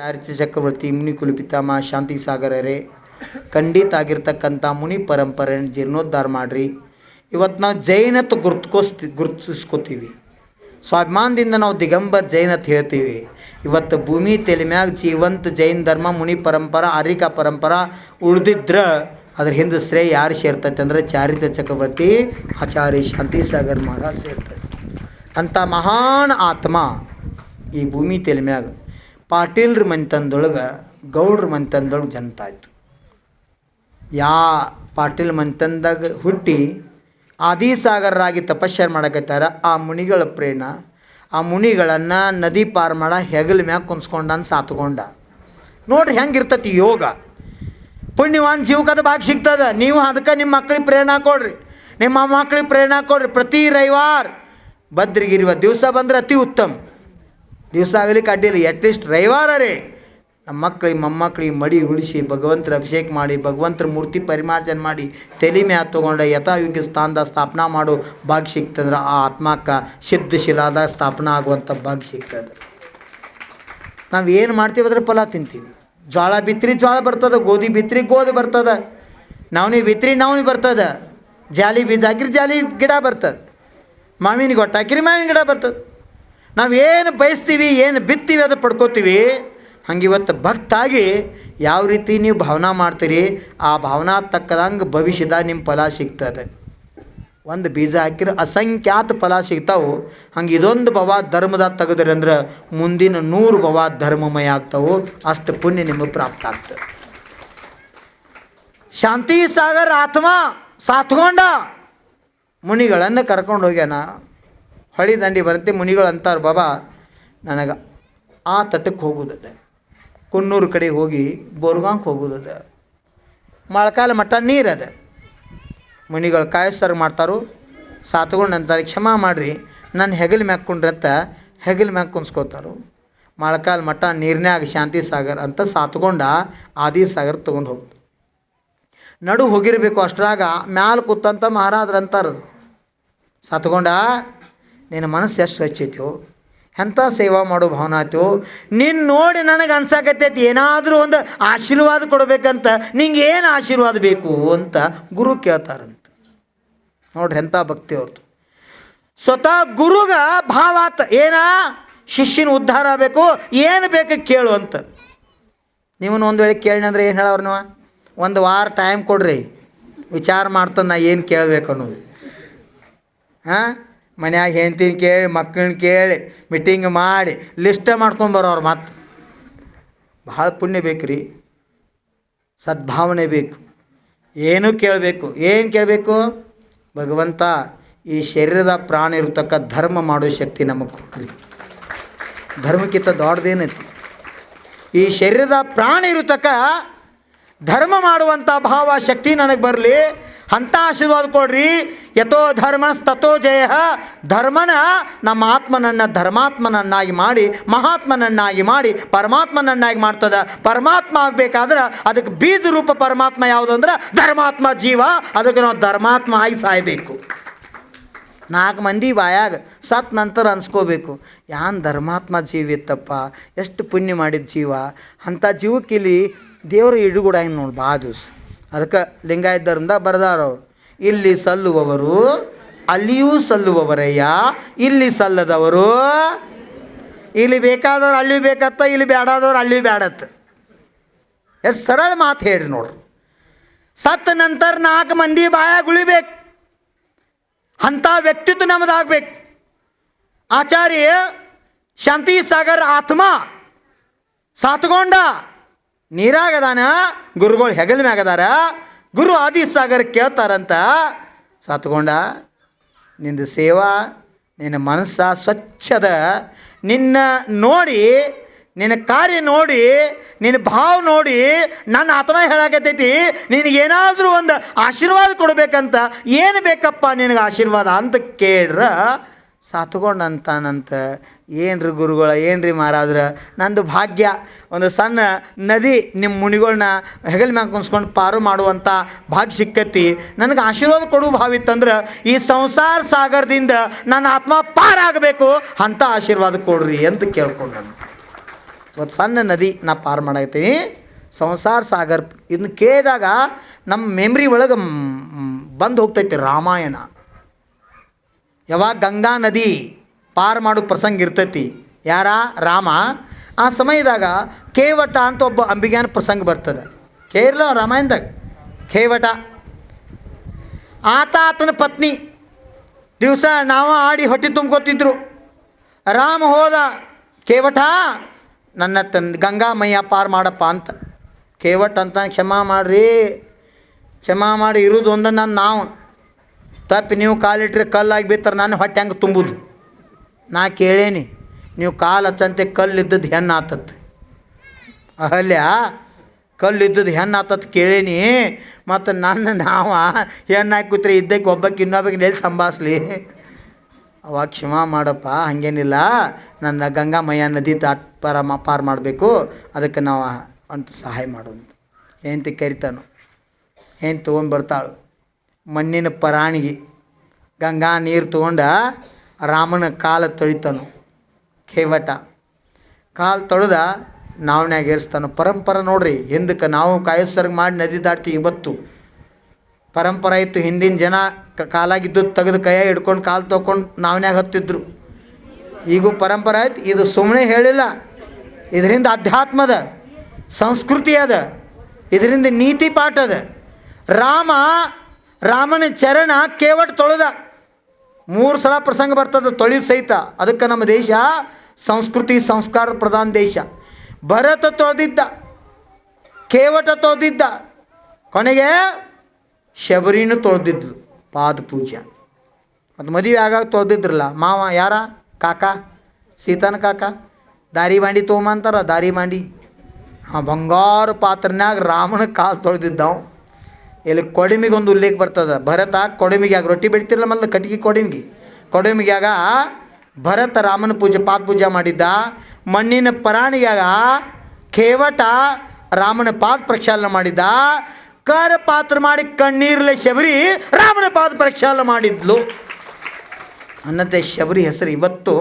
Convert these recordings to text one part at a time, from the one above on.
ಚಾರಿತ್ರ್ಯ ಚಕ್ರವರ್ತಿ ಮುನಿ ಕುಲಪಿತಾಮ ಶಾಂತಿ ಸಾಗರರೇ ಖಂಡಿತ ಆಗಿರ್ತಕ್ಕಂಥ ಮುನಿ ಪರಂಪರೆಯನ್ನು ಜೀರ್ಣೋದ್ಧಾರ ಮಾಡಿರಿ. ಇವತ್ತು ನಾವು ಜೈನತ್ ಗುರುತ್ಕೋಸ್ತಿ, ಗುರುತಿಸ್ಕೋತೀವಿ. ಸ್ವಾಭಿಮಾನದಿಂದ ನಾವು ದಿಗಂಬರ್ ಜೈನತ್ ಹೇಳ್ತೀವಿ. ಇವತ್ತು ಭೂಮಿ ತೆಲಿಮ್ಯಾಗ ಜೀವಂತ ಜೈನ ಧರ್ಮ, ಮುನಿ ಪರಂಪರ ಆರಿಕ ಪರಂಪರ ಉಳ್ದಿದ್ರ ಅದ್ರ ಹಿಂದೆ ಶ್ರೇಯ ಯಾರು ಸೇರ್ತೈತೆ ಅಂದ್ರೆ ಚಾರಿತ್ರ ಚಕ್ರವರ್ತಿ, ಆಚಾರ್ಯ ಶಾಂತಿ ಸಾಗರ್ ಮಹಾರಾಜ್ ಸೇರ್ತೈತೆ. ಅಂಥ ಮಹಾನ್ ಆತ್ಮ ಈ ಭೂಮಿ ತೆಲೆ ಮ್ಯಾಗ ಪಾಟೀಲ್ರ ಮನೆತನದೊಳಗೆ ಗೌಡ್ರ ಮನೆತನದೊಳಗೆ ಜನಿತ ಆಯಿತು. ಯಾ ಪಾಟೀಲ್ ಮನೆತನದಾಗ ಹುಟ್ಟಿ ಆದಿಸಾಗರರಾಗಿ ತಪಸ್ಸರ್ ಮಾಡಕತ್ತಾರ, ಆ ಮುನಿಗಳ ಪ್ರೇರಣ ಆ ಮುನಿಗಳನ್ನು ನದಿ ಪಾರ್ ಮಾಡ ಹೆಗಲ ಮ್ಯಾಗ ಕುಂಸ್ಕೊಂಡನ್ ಸಾತ್ಕೊಂಡ. ನೋಡ್ರಿ ಹೆಂಗಿರ್ತತಿ ಯೋಗ. ಪುಣ್ಯವಾನ್ ಜೀವಕದ ಭಾಗ ಸಿಗ್ತದ. ನೀವು ಅದಕ್ಕೆ ನಿಮ್ಮ ಮಕ್ಳಿಗೆ ಪ್ರೇರಣೆ ಕೊಡ್ರಿ. ನಿಮ್ಮ ಮಕ್ಳಿಗೆ ಪ್ರೇರಣೆ ಕೊಡ್ರಿ. ಪ್ರತಿ ರವಿವಾರ ಬದ್ರಿಗಿರುವ ದಿವಸ ಬಂದ್ರೆ ಅತಿ ಉತ್ತಮ. ದಿವಸ ಆಗಲಿಕ್ಕೆ ಅಡ್ಡಿಲ್ಲ ಅಟ್ಲೀಸ್ಟ್ ರವಿವಾರ ರೀ. ನಮ್ಮ ಮಕ್ಕಳಿಗೆ ಮೊಮ್ಮಕ್ಕಳಿಗೆ ಮಡಿ ಉಳಿಸಿ ಭಗವಂತರ ಅಭಿಷೇಕ ಮಾಡಿ ಭಗವಂತರ ಮೂರ್ತಿ ಪರಿಮಾರ್ಜನೆ ಮಾಡಿ, ತಲೆ ಮ್ಯಾಗ ತೊಗೊಂಡು ಯಥಾಯುಗ್ಯ ಸ್ಥಾನದ ಸ್ಥಾಪನಾ ಮಾಡು, ಭಾಗ್ಯ ಸಿಕ್ತಂದ್ರೆ ಆ ಆತ್ಮಕ್ಕೆ ಸಿದ್ಧಶಿಲಾದ ಸ್ಥಾಪನಾ ಆಗುವಂಥ ಭಾಗ್ಯ ಸಿಗ್ತದೆ ನಾವು ಏನು ಮಾಡ್ತೀವಿ ಅದ್ರ ಫಲ ತಿಂತೀವಿ. ಜೋಳ ಬಿತ್ತರಿ ಜೋಳ ಬರ್ತದೆ, ಗೋಧಿ ಬಿತ್ತರಿ ಗೋಧಿ ಬರ್ತದೆ. ನವನಿ ಬಿತ್ತರಿ ನವನಿ ಬರ್ತದೆ. ಜಾಲಿ ಬೀಜ ಹಾಕಿರಿ ಜಾಲಿ ಗಿಡ ಬರ್ತದೆ. ಮಾವಿನ ಗೊಟ್ಟ ಹಾಕಿರಿ ಮಾವಿನ ಗಿಡ ಬರ್ತದೆ. ನಾವು ಏನು ಬಯಸ್ತೀವಿ, ಏನು ಬಿತ್ತೀವಿ ಅದು ಪಡ್ಕೋತೀವಿ. ಹಂಗೆ ಇವತ್ತು ಭಕ್ತಾಗಿ ಯಾವ ರೀತಿ ನೀವು ಭಾವನಾ ಮಾಡ್ತೀರಿ, ಆ ಭಾವನಾ ತಕ್ಕದಂಗೆ ಭವಿಷ್ಯದ ನಿಮ್ಮ ಫಲ ಸಿಗ್ತದೆ. ಒಂದು ಬೀಜ ಹಾಕಿದ್ರೆ ಅಸಂಖ್ಯಾತ ಫಲ ಸಿಗ್ತಾವೆ. ಹಂಗೆ ಇದೊಂದು ಭವ ಧರ್ಮದ ತೆಗೆದ್ರಿ ಅಂದ್ರೆ ಮುಂದಿನ ನೂರು ಭವ ಧರ್ಮಮಯ ಆಗ್ತಾವೆ. ಅಷ್ಟು ಪುಣ್ಯ ನಿಮಗೆ ಪ್ರಾಪ್ತ ಆಗ್ತದೆ. ಶಾಂತಿ ಸಾಗರ್ ಆತ್ಮ ಸಾತ್ಕೊಂಡ ಮುನಿಗಳನ್ನು ಕರ್ಕೊಂಡು ಹೋಗ್ಯಾನ. ಹೊಳಿ ದಂಡಿ ಬರುತ್ತೆ, ಮುನಿಗಳು ಅಂತಾರೆ, ಬಾಬಾ, ನನಗೆ ಆ ತಟಕ್ಕೆ ಹೋಗೋದದೆ. ಕುನ್ನೂರು ಕಡೆ ಹೋಗಿ ಬೋರ್ಗಾಂಕ್ ಹೋಗೋದದ. ಮೊಳಕಾಲ ಮಟ್ಟ ನೀರದ. ಮುನಿಗಳು ಕಾಯಸ್ತಾರ ಮಾಡ್ತಾರೋ ಸಾತ್ಕೊಂಡು ಅಂತಾರೆ ಕ್ಷಮಾ ಮಾಡಿರಿ ನನ್ನ ಹೆಗಲ ಮ್ಯಾಗ ಅಂತ ಹೆಗಲ ಮ್ಯಾಕ್ ಕುನ್ಸ್ಕೋತಾರು ಮೊಳಕಾಲ ಮಟ್ಟ ನೀರಿನಾಗ ಶಾಂತಿ ಸಾಗರ್ ಅಂತ ಸಾತ್ಕೊಂಡ ಆದಿ ಸಾಗರ್ ತೊಗೊಂಡು ಹೋಗ್ತು. ನಡು ಹೋಗಿರಬೇಕು ಅಷ್ಟರಾಗ ಮ್ಯಾಲ ಕೂತಂತ ಮಹಾರಾಜ್ರು ಅಂತಾರೆ. ಸತ್ಕೊಂಡ ನಿನ್ನ ಮನಸ್ಸು ಎಷ್ಟು ಹೆಚ್ಚೈತೋ ಎಂಥ ಸೇವಾ ಮಾಡೋ ಭಾವನೆ ಆಯ್ತು ನಿನ್ನ ನೋಡಿ ನನಗೆ ಅನ್ಸಾಕತ್ತೈತಿ, ಏನಾದರೂ ಒಂದು ಆಶೀರ್ವಾದ ಕೊಡಬೇಕಂತ, ನಿಂಗೆ ಏನು ಆಶೀರ್ವಾದ ಬೇಕು ಅಂತ ಗುರು ಕೇಳ್ತಾರಂತ. ನೋಡ್ರಿ ಎಂಥ ಭಕ್ತಿ ಅವ್ರದ್ದು. ಸ್ವತಃ ಗುರುಗ ಭಾವಾತ ಏನ? ಶಿಷ್ಯನ ಉದ್ಧಾರ ಆಗಬೇಕು, ಏನು ಬೇಕು ಕೇಳು ಅಂತ. ನೀವು ಒಂದು ವೇಳೆ ಕೇಳಿ ಅಂದ್ರೆ ಏನು ಹೇಳವ್ರು ನೀವು? ಒಂದು ವಾರ ಟೈಮ್ ಕೊಡ್ರಿ. ವಿಚಾರ ಮಾಡ್ತಾನೆ ನಾ ಏನು ಕೇಳಬೇಕು ಅನ್ನೋದು. ಹಾಂ? ಮನ್ಯಾಗ ಹೆಂಡ್ತಿನ ಕೇಳಿ ಮಕ್ಕಳನ್ನ ಕೇಳಿ ಮೀಟಿಂಗ್ ಮಾಡಿ ಲಿಸ್ಟ ಮಾಡ್ಕೊಂಬರೋರು ಮತ್ತು ಭಾಳ ಪುಣ್ಯ ಬೇಕು ರೀ ಸದ್ಭಾವನೆ ಬೇಕು. ಏನು ಕೇಳಬೇಕು? ಏನು ಕೇಳಬೇಕು? ಭಗವಂತ ಈ ಶರೀರದ ಪ್ರಾಣ ಇರತಕ್ಕ ಧರ್ಮ ಮಾಡೋ ಶಕ್ತಿ ನಮಗೆ ಕೊಡ್ರಿ ಧರ್ಮಕ್ಕಿಂತ ದೊಡ್ಡದೇನೈತಿ? ಈ ಶರೀರದ ಪ್ರಾಣ ಇರತಕ್ಕ ಧರ್ಮ ಮಾಡುವಂಥ ಭಾವ ಶಕ್ತಿ ನನಗೆ ಬರಲಿ ಅಂಥ ಆಶೀರ್ವಾದ ಕೊಡ್ರಿ. ಯಥೋ ಧರ್ಮ ತಥೋ ಜಯ. ಧರ್ಮನ ನಮ್ಮ ಆತ್ಮನನ್ನು ಧರ್ಮಾತ್ಮನನ್ನಾಗಿ ಮಾಡಿ, ಮಹಾತ್ಮನನ್ನಾಗಿ ಮಾಡಿ, ಪರಮಾತ್ಮನನ್ನಾಗಿ ಮಾಡ್ತದ. ಪರಮಾತ್ಮ ಆಗಬೇಕಾದ್ರೆ ಅದಕ್ಕೆ ಬೀಜ ರೂಪ ಪರಮಾತ್ಮ ಯಾವುದು ಅಂದ್ರೆ ಧರ್ಮಾತ್ಮ ಜೀವ. ಅದಕ್ಕೆ ನಾವು ಧರ್ಮಾತ್ಮ ಆಗಿ ಸಾಯಬೇಕು. ನಾಲ್ಕು ಮಂದಿ ಬಾಯಾಗ ಸತ್ ನಂತರ ಅನ್ಸ್ಕೋಬೇಕು, ಯಾನ್ ಧರ್ಮಾತ್ಮ ಜೀವ ಇತ್ತಪ್ಪ, ಎಷ್ಟು ಪುಣ್ಯ ಮಾಡಿದ ಜೀವ. ಅಂಥ ಜೀವಕ್ಕೆ ಇಲ್ಲಿ ದೇವರು ಇಡುಗೂಡ ಹೆಂಗೆ ನೋಡಿ ಭಾಳ ದಿವಸ. ಅದಕ್ಕೆ ಲಿಂಗಾಯತ ಧರ್ಮದಾಗ ಬರ್ದಾರವ್ರು ಇಲ್ಲಿ ಸಲ್ಲುವವರು ಅಲ್ಲಿಯೂ ಸಲ್ಲುವವರಯ್ಯ. ಇಲ್ಲಿ ಸಲ್ಲದವರು ಇಲ್ಲಿ ಬೇಕಾದವ್ರು ಅಲ್ಲಿ ಬೇಕತ್ತ, ಇಲ್ಲಿ ಬೇಡಾದವ್ರು ಅಲ್ಲಿ ಬೇಡತ್ತ ಎಷ್ಟು ಸರಳ ಮಾತು ಹೇಳ್ರಿ ನೋಡ್ರಿ. ಸತ್ತ ನಂತರ ನಾಲ್ಕು ಮಂದಿ ಬಾಯಾಗ ಉಳಿಬೇಕು. ಅಂಥ ವ್ಯಕ್ತಿತ್ವ ನಮ್ದಾಗಬೇಕು. ಆಚಾರ್ಯ ಶಾಂತಿ ಸಾಗರ್ ಆತ್ಮ ಸಾತ್ಕೊಂಡ ನೀರಾಗದಾನ? ಗುರುಗಳು ಹೆಗಲ ಮ್ಯಾಗದಾರ? ಗುರು ಆದಿ ಸಾಗರ್ ಕೇಳ್ತಾರಂತ. ಸತ್ಕೊಂಡ, ನಿಂದು ಸೇವಾ, ನಿನ್ನ ಮನಸ್ಸ ಸ್ವಚ್ಛದ. ನಿನ್ನ ನೋಡಿ, ನಿನ್ನ ಕಾರ್ಯ ನೋಡಿ, ನಿನ್ನ ಭಾವ ನೋಡಿ, ನನ್ನ ಆತ್ಮ ಹೇಳಕತ್ತೈತಿ, ನಿನಗೇನಾದರೂ ಒಂದು ಆಶೀರ್ವಾದ ಕೊಡಬೇಕಂತ, ಏನು ಬೇಕಪ್ಪ ನಿನಗೆ ಆಶೀರ್ವಾದ ಅಂತ ಕೇಳ್ರ. ಸಾತ್ಕೊಂಡಂತಾನಂತ ಏನ್ರಿ ಗುರುಗಳ, ಏನ್ರಿ ಮಾರಾದ್ರ ನಂದು ಭಾಗ್ಯ, ಒಂದು ಸಣ್ಣ ನದಿ ನಿಮ್ಮ ಮುನಿಗಳನ್ನ ಹೆಗಲ್ ಮ್ಯಾಗ ಕುಂಸ್ಕೊಂಡು ಪಾರು ಮಾಡುವಂಥ ಭಾಗ್ಯ ಸಿಕ್ಕತಿ. ನನಗೆ ಆಶೀರ್ವಾದ ಕೊಡು ಭಾವಿತ್ತಂದ್ರೆ, ಈ ಸಂಸಾರ ಸಾಗರದಿಂದ ನನ್ನ ಆತ್ಮ ಪಾರಾಗಬೇಕು ಅಂಥ ಆಶೀರ್ವಾದ ಕೊಡ್ರಿ ಅಂತ ಕೇಳ್ಕೊಂಡನು. ಒಂದು ಸಣ್ಣ ನದಿ ನಾ ಪಾರು ಮಾಡಾಕತ್ತೀನಿ. ಸಂಸಾರ ಸಾಗರ್ ಇದನ್ನು ಕೇಳಿದಾಗ ನಮ್ಮ ಮೆಮ್ರಿ ಒಳಗೆ ಬಂದು ಹೋಗ್ತೈತಿ ರಾಮಾಯಣ. ಯಾವಾಗ ಗಂಗಾ ನದಿ ಪಾರು ಮಾಡೋ ಪ್ರಸಂಗ ಇರ್ತೈತಿ. ಯಾರ? ರಾಮ. ಆ ಸಮಯದಾಗ ಕೇವಟ ಅಂತ ಒಬ್ಬ ಅಂಬಿಗ್ಯಾನ ಪ್ರಸಂಗ ಬರ್ತದೆ. ಕೇರಳ ರಾಮಾಯಣದಾಗ? ಕೇವಟ. ಆತ ಆತನ ಪತ್ನಿ. ದಿವಸ ನಾವು ಆಡಿ ಹೊಟ್ಟೆ ತುಂಬ್ಕೊತಿದ್ರು. ರಾಮ ಹೋದ, ಕೇವಟ, ನನ್ನ ತನ್ ಗಂಗಾ ಮಯ್ಯ ಪಾರು ಮಾಡಪ್ಪ ಅಂತ. ಕೇವಟ್ ಅಂತ ಕ್ಷಮಾ ಮಾಡ್ರಿ. ಕ್ಷಮಾ ಮಾಡಿ ಇರೋದು ಒಂದು ನನ್ನ ನಾವು. ತಪ್ಪಿ ನೀವು ಕಾಲಿಟ್ರೆ ಕಲ್ಲಾಗಿ ಬಿತ್ತಾರೆ ನಾನು ಹೊಟ್ಟೆ ಹಂಗೆ ತುಂಬುದು. ನಾ ಕೇಳೇನಿ, ನೀವು ಕಾಲು ಹಚ್ಚಂತೆ ಕಲ್ಲು ಇದ್ದದ್ದು ಹೆಣ್ಣು ಆತತ್. ಅಹಲ್ಯ ಕಲ್ಲು ಇದ್ದದ್ದು ಹೆಣ್ಣು ಆತತ್ ಕೇಳೇನಿ, ಮತ್ತು ನನ್ನ ನಾವ ಹೆಣ್ಣು ಹಾಕಿ ಕೂತ್ರೆ ಇದ್ದಕ್ಕೆ ಒಬ್ಬಕ್ಕೆ ಇನ್ನೊಬ್ಬಕ್ಕೆ ನೆಲ್ಲಿ ಸಂಭಾಸ್ಲಿ. ಅವಾಗ ಕ್ಷಮಾ ಮಾಡಪ್ಪ, ಹಾಗೇನಿಲ್ಲ. ನನ್ನ ಗಂಗಾಮಯ್ಯ ನದಿ ದಾಟ್ ಪಾರ ಪಾರು ಮಾಡಬೇಕು, ಅದಕ್ಕೆ ನಾವು ಅಂತ ಸಹಾಯ ಮಾಡೋದು. ಹೆಂಡ್ತಿ ಕರಿತಾನು ಹೆಂಗೆ ತೊಗೊಂಡು ಬರ್ತಾಳು. ಮಣ್ಣಿನ ಪರಾಣಿಗೆ ಗಂಗಾ ನೀರು ತೊಗೊಂಡ ರಾಮನ ಕಾಲ ತೊಳಿತಾನು. ಕೇವಟ. ಕಾಲು ತೊಳೆದ ನಾವನ್ಯಾಗ ಏರಿಸ್ತಾನು. ಪರಂಪರೆ ನೋಡ್ರಿ ಹಿಂದಕ್ಕೆ ನಾವು ಕಾಯಸ್ಸರ್ಗ್ ಮಾಡಿ ನದಿ ದಾಟ್ತೀವಿ ಇವತ್ತು. ಪರಂಪರೆ ಇತ್ತು, ಹಿಂದಿನ ಜನ ಕ- ಕಾಲಾಗಿದ್ದು ತೆಗೆದು ಕೈಯ ಹಿಡ್ಕೊಂಡು ಕಾಲು ತೊಗೊಂಡು ನಾವನ್ಯಾಗ ಹತ್ತಿದ್ರು. ಈಗೂ ಪರಂಪರೆ ಆಯ್ತು ಇದು ಸುಮ್ಮನೆ ಹೇಳಿಲ್ಲ. ಇದರಿಂದ ಅಧ್ಯಾತ್ಮದ ಸಂಸ್ಕೃತಿ ಅದ, ಇದರಿಂದ ನೀತಿ ಪಾಠ ಅದ. ರಾಮ ರಾಮನ ಚರಣ ಕೇವಟ್ ತೊಳೆದ. ಮೂರು ಸಲ ಪ್ರಸಂಗ ಬರ್ತದೆ, ತೊಳೆದು ಸಹಿತ. ಅದಕ್ಕೆ ನಮ್ಮ ದೇಶ ಸಂಸ್ಕೃತಿ ಸಂಸ್ಕಾರ ಪ್ರಧಾನ ದೇಶ. ಭರತ ತೊಳೆದಿದ್ದ, ಕೇವಟ ತೊಳೆದಿದ್ದ. ಕೊನೆಗೆ ಶಬರಿನೂ ತೊಳೆದಿದ್ಲು, ಪಾದ ಪೂಜೆ ಮತ್ತು ಮದುವೆ ಆಗಾಗ ತೊಳೆದಿದ್ರಲ್ಲ, ಮಾವ ಯಾರ? ಕಾಕ? ಸೀತಾನ ಕಾಕ? ದಾರಿ ಬಾಂಡಿ ತೊಗೊಂಬಂತಾರ, ದಾರಿ ಹಾಂ ಬಂಗಾರ ಪಾತ್ರನ್ಯಾಗ ರಾಮನ ಕಾಲು ತೊಳೆದಿದ್ದವು. ಇಲ್ಲಿ ಕೊಡಿಮಿಗೆ ಒಂದು ಉಲ್ಲೇಖ ಬರ್ತದೆ? ಭರತ ಕೊಡಿಮಿಗ್ಯಾಗ ರೊಟ್ಟಿ ಬಿಡ್ತಿರಲ್ಲ ಮಲ್ಲ ಕಟ್ಟಿಗೆ ಕೊಡಿಮಿಗೆ. ಕೊಡಿಮಿಗ್ಯಾಗ ಭರತ ರಾಮನ ಪೂಜೆ, ಪಾದ ಪೂಜೆ ಮಾಡಿದ್ದ. ಮಣ್ಣಿನ ಪರಾಣಿಯಾಗ ಕೇವಟ ರಾಮನ ಪಾದ ಪ್ರಕ್ಷಾಲನ ಮಾಡಿದ್ದ. ಕರ ಪಾತ್ರ ಮಾಡಿ ಕಣ್ಣೀರ್ಲೆ ಶಬರಿ ರಾಮನ ಪಾದ ಪ್ರಕ್ಷಾಲನ ಮಾಡಿದ್ಲು. ಅನ್ನತೆ ಶಬರಿ ಹೆಸರು ಇವತ್ತು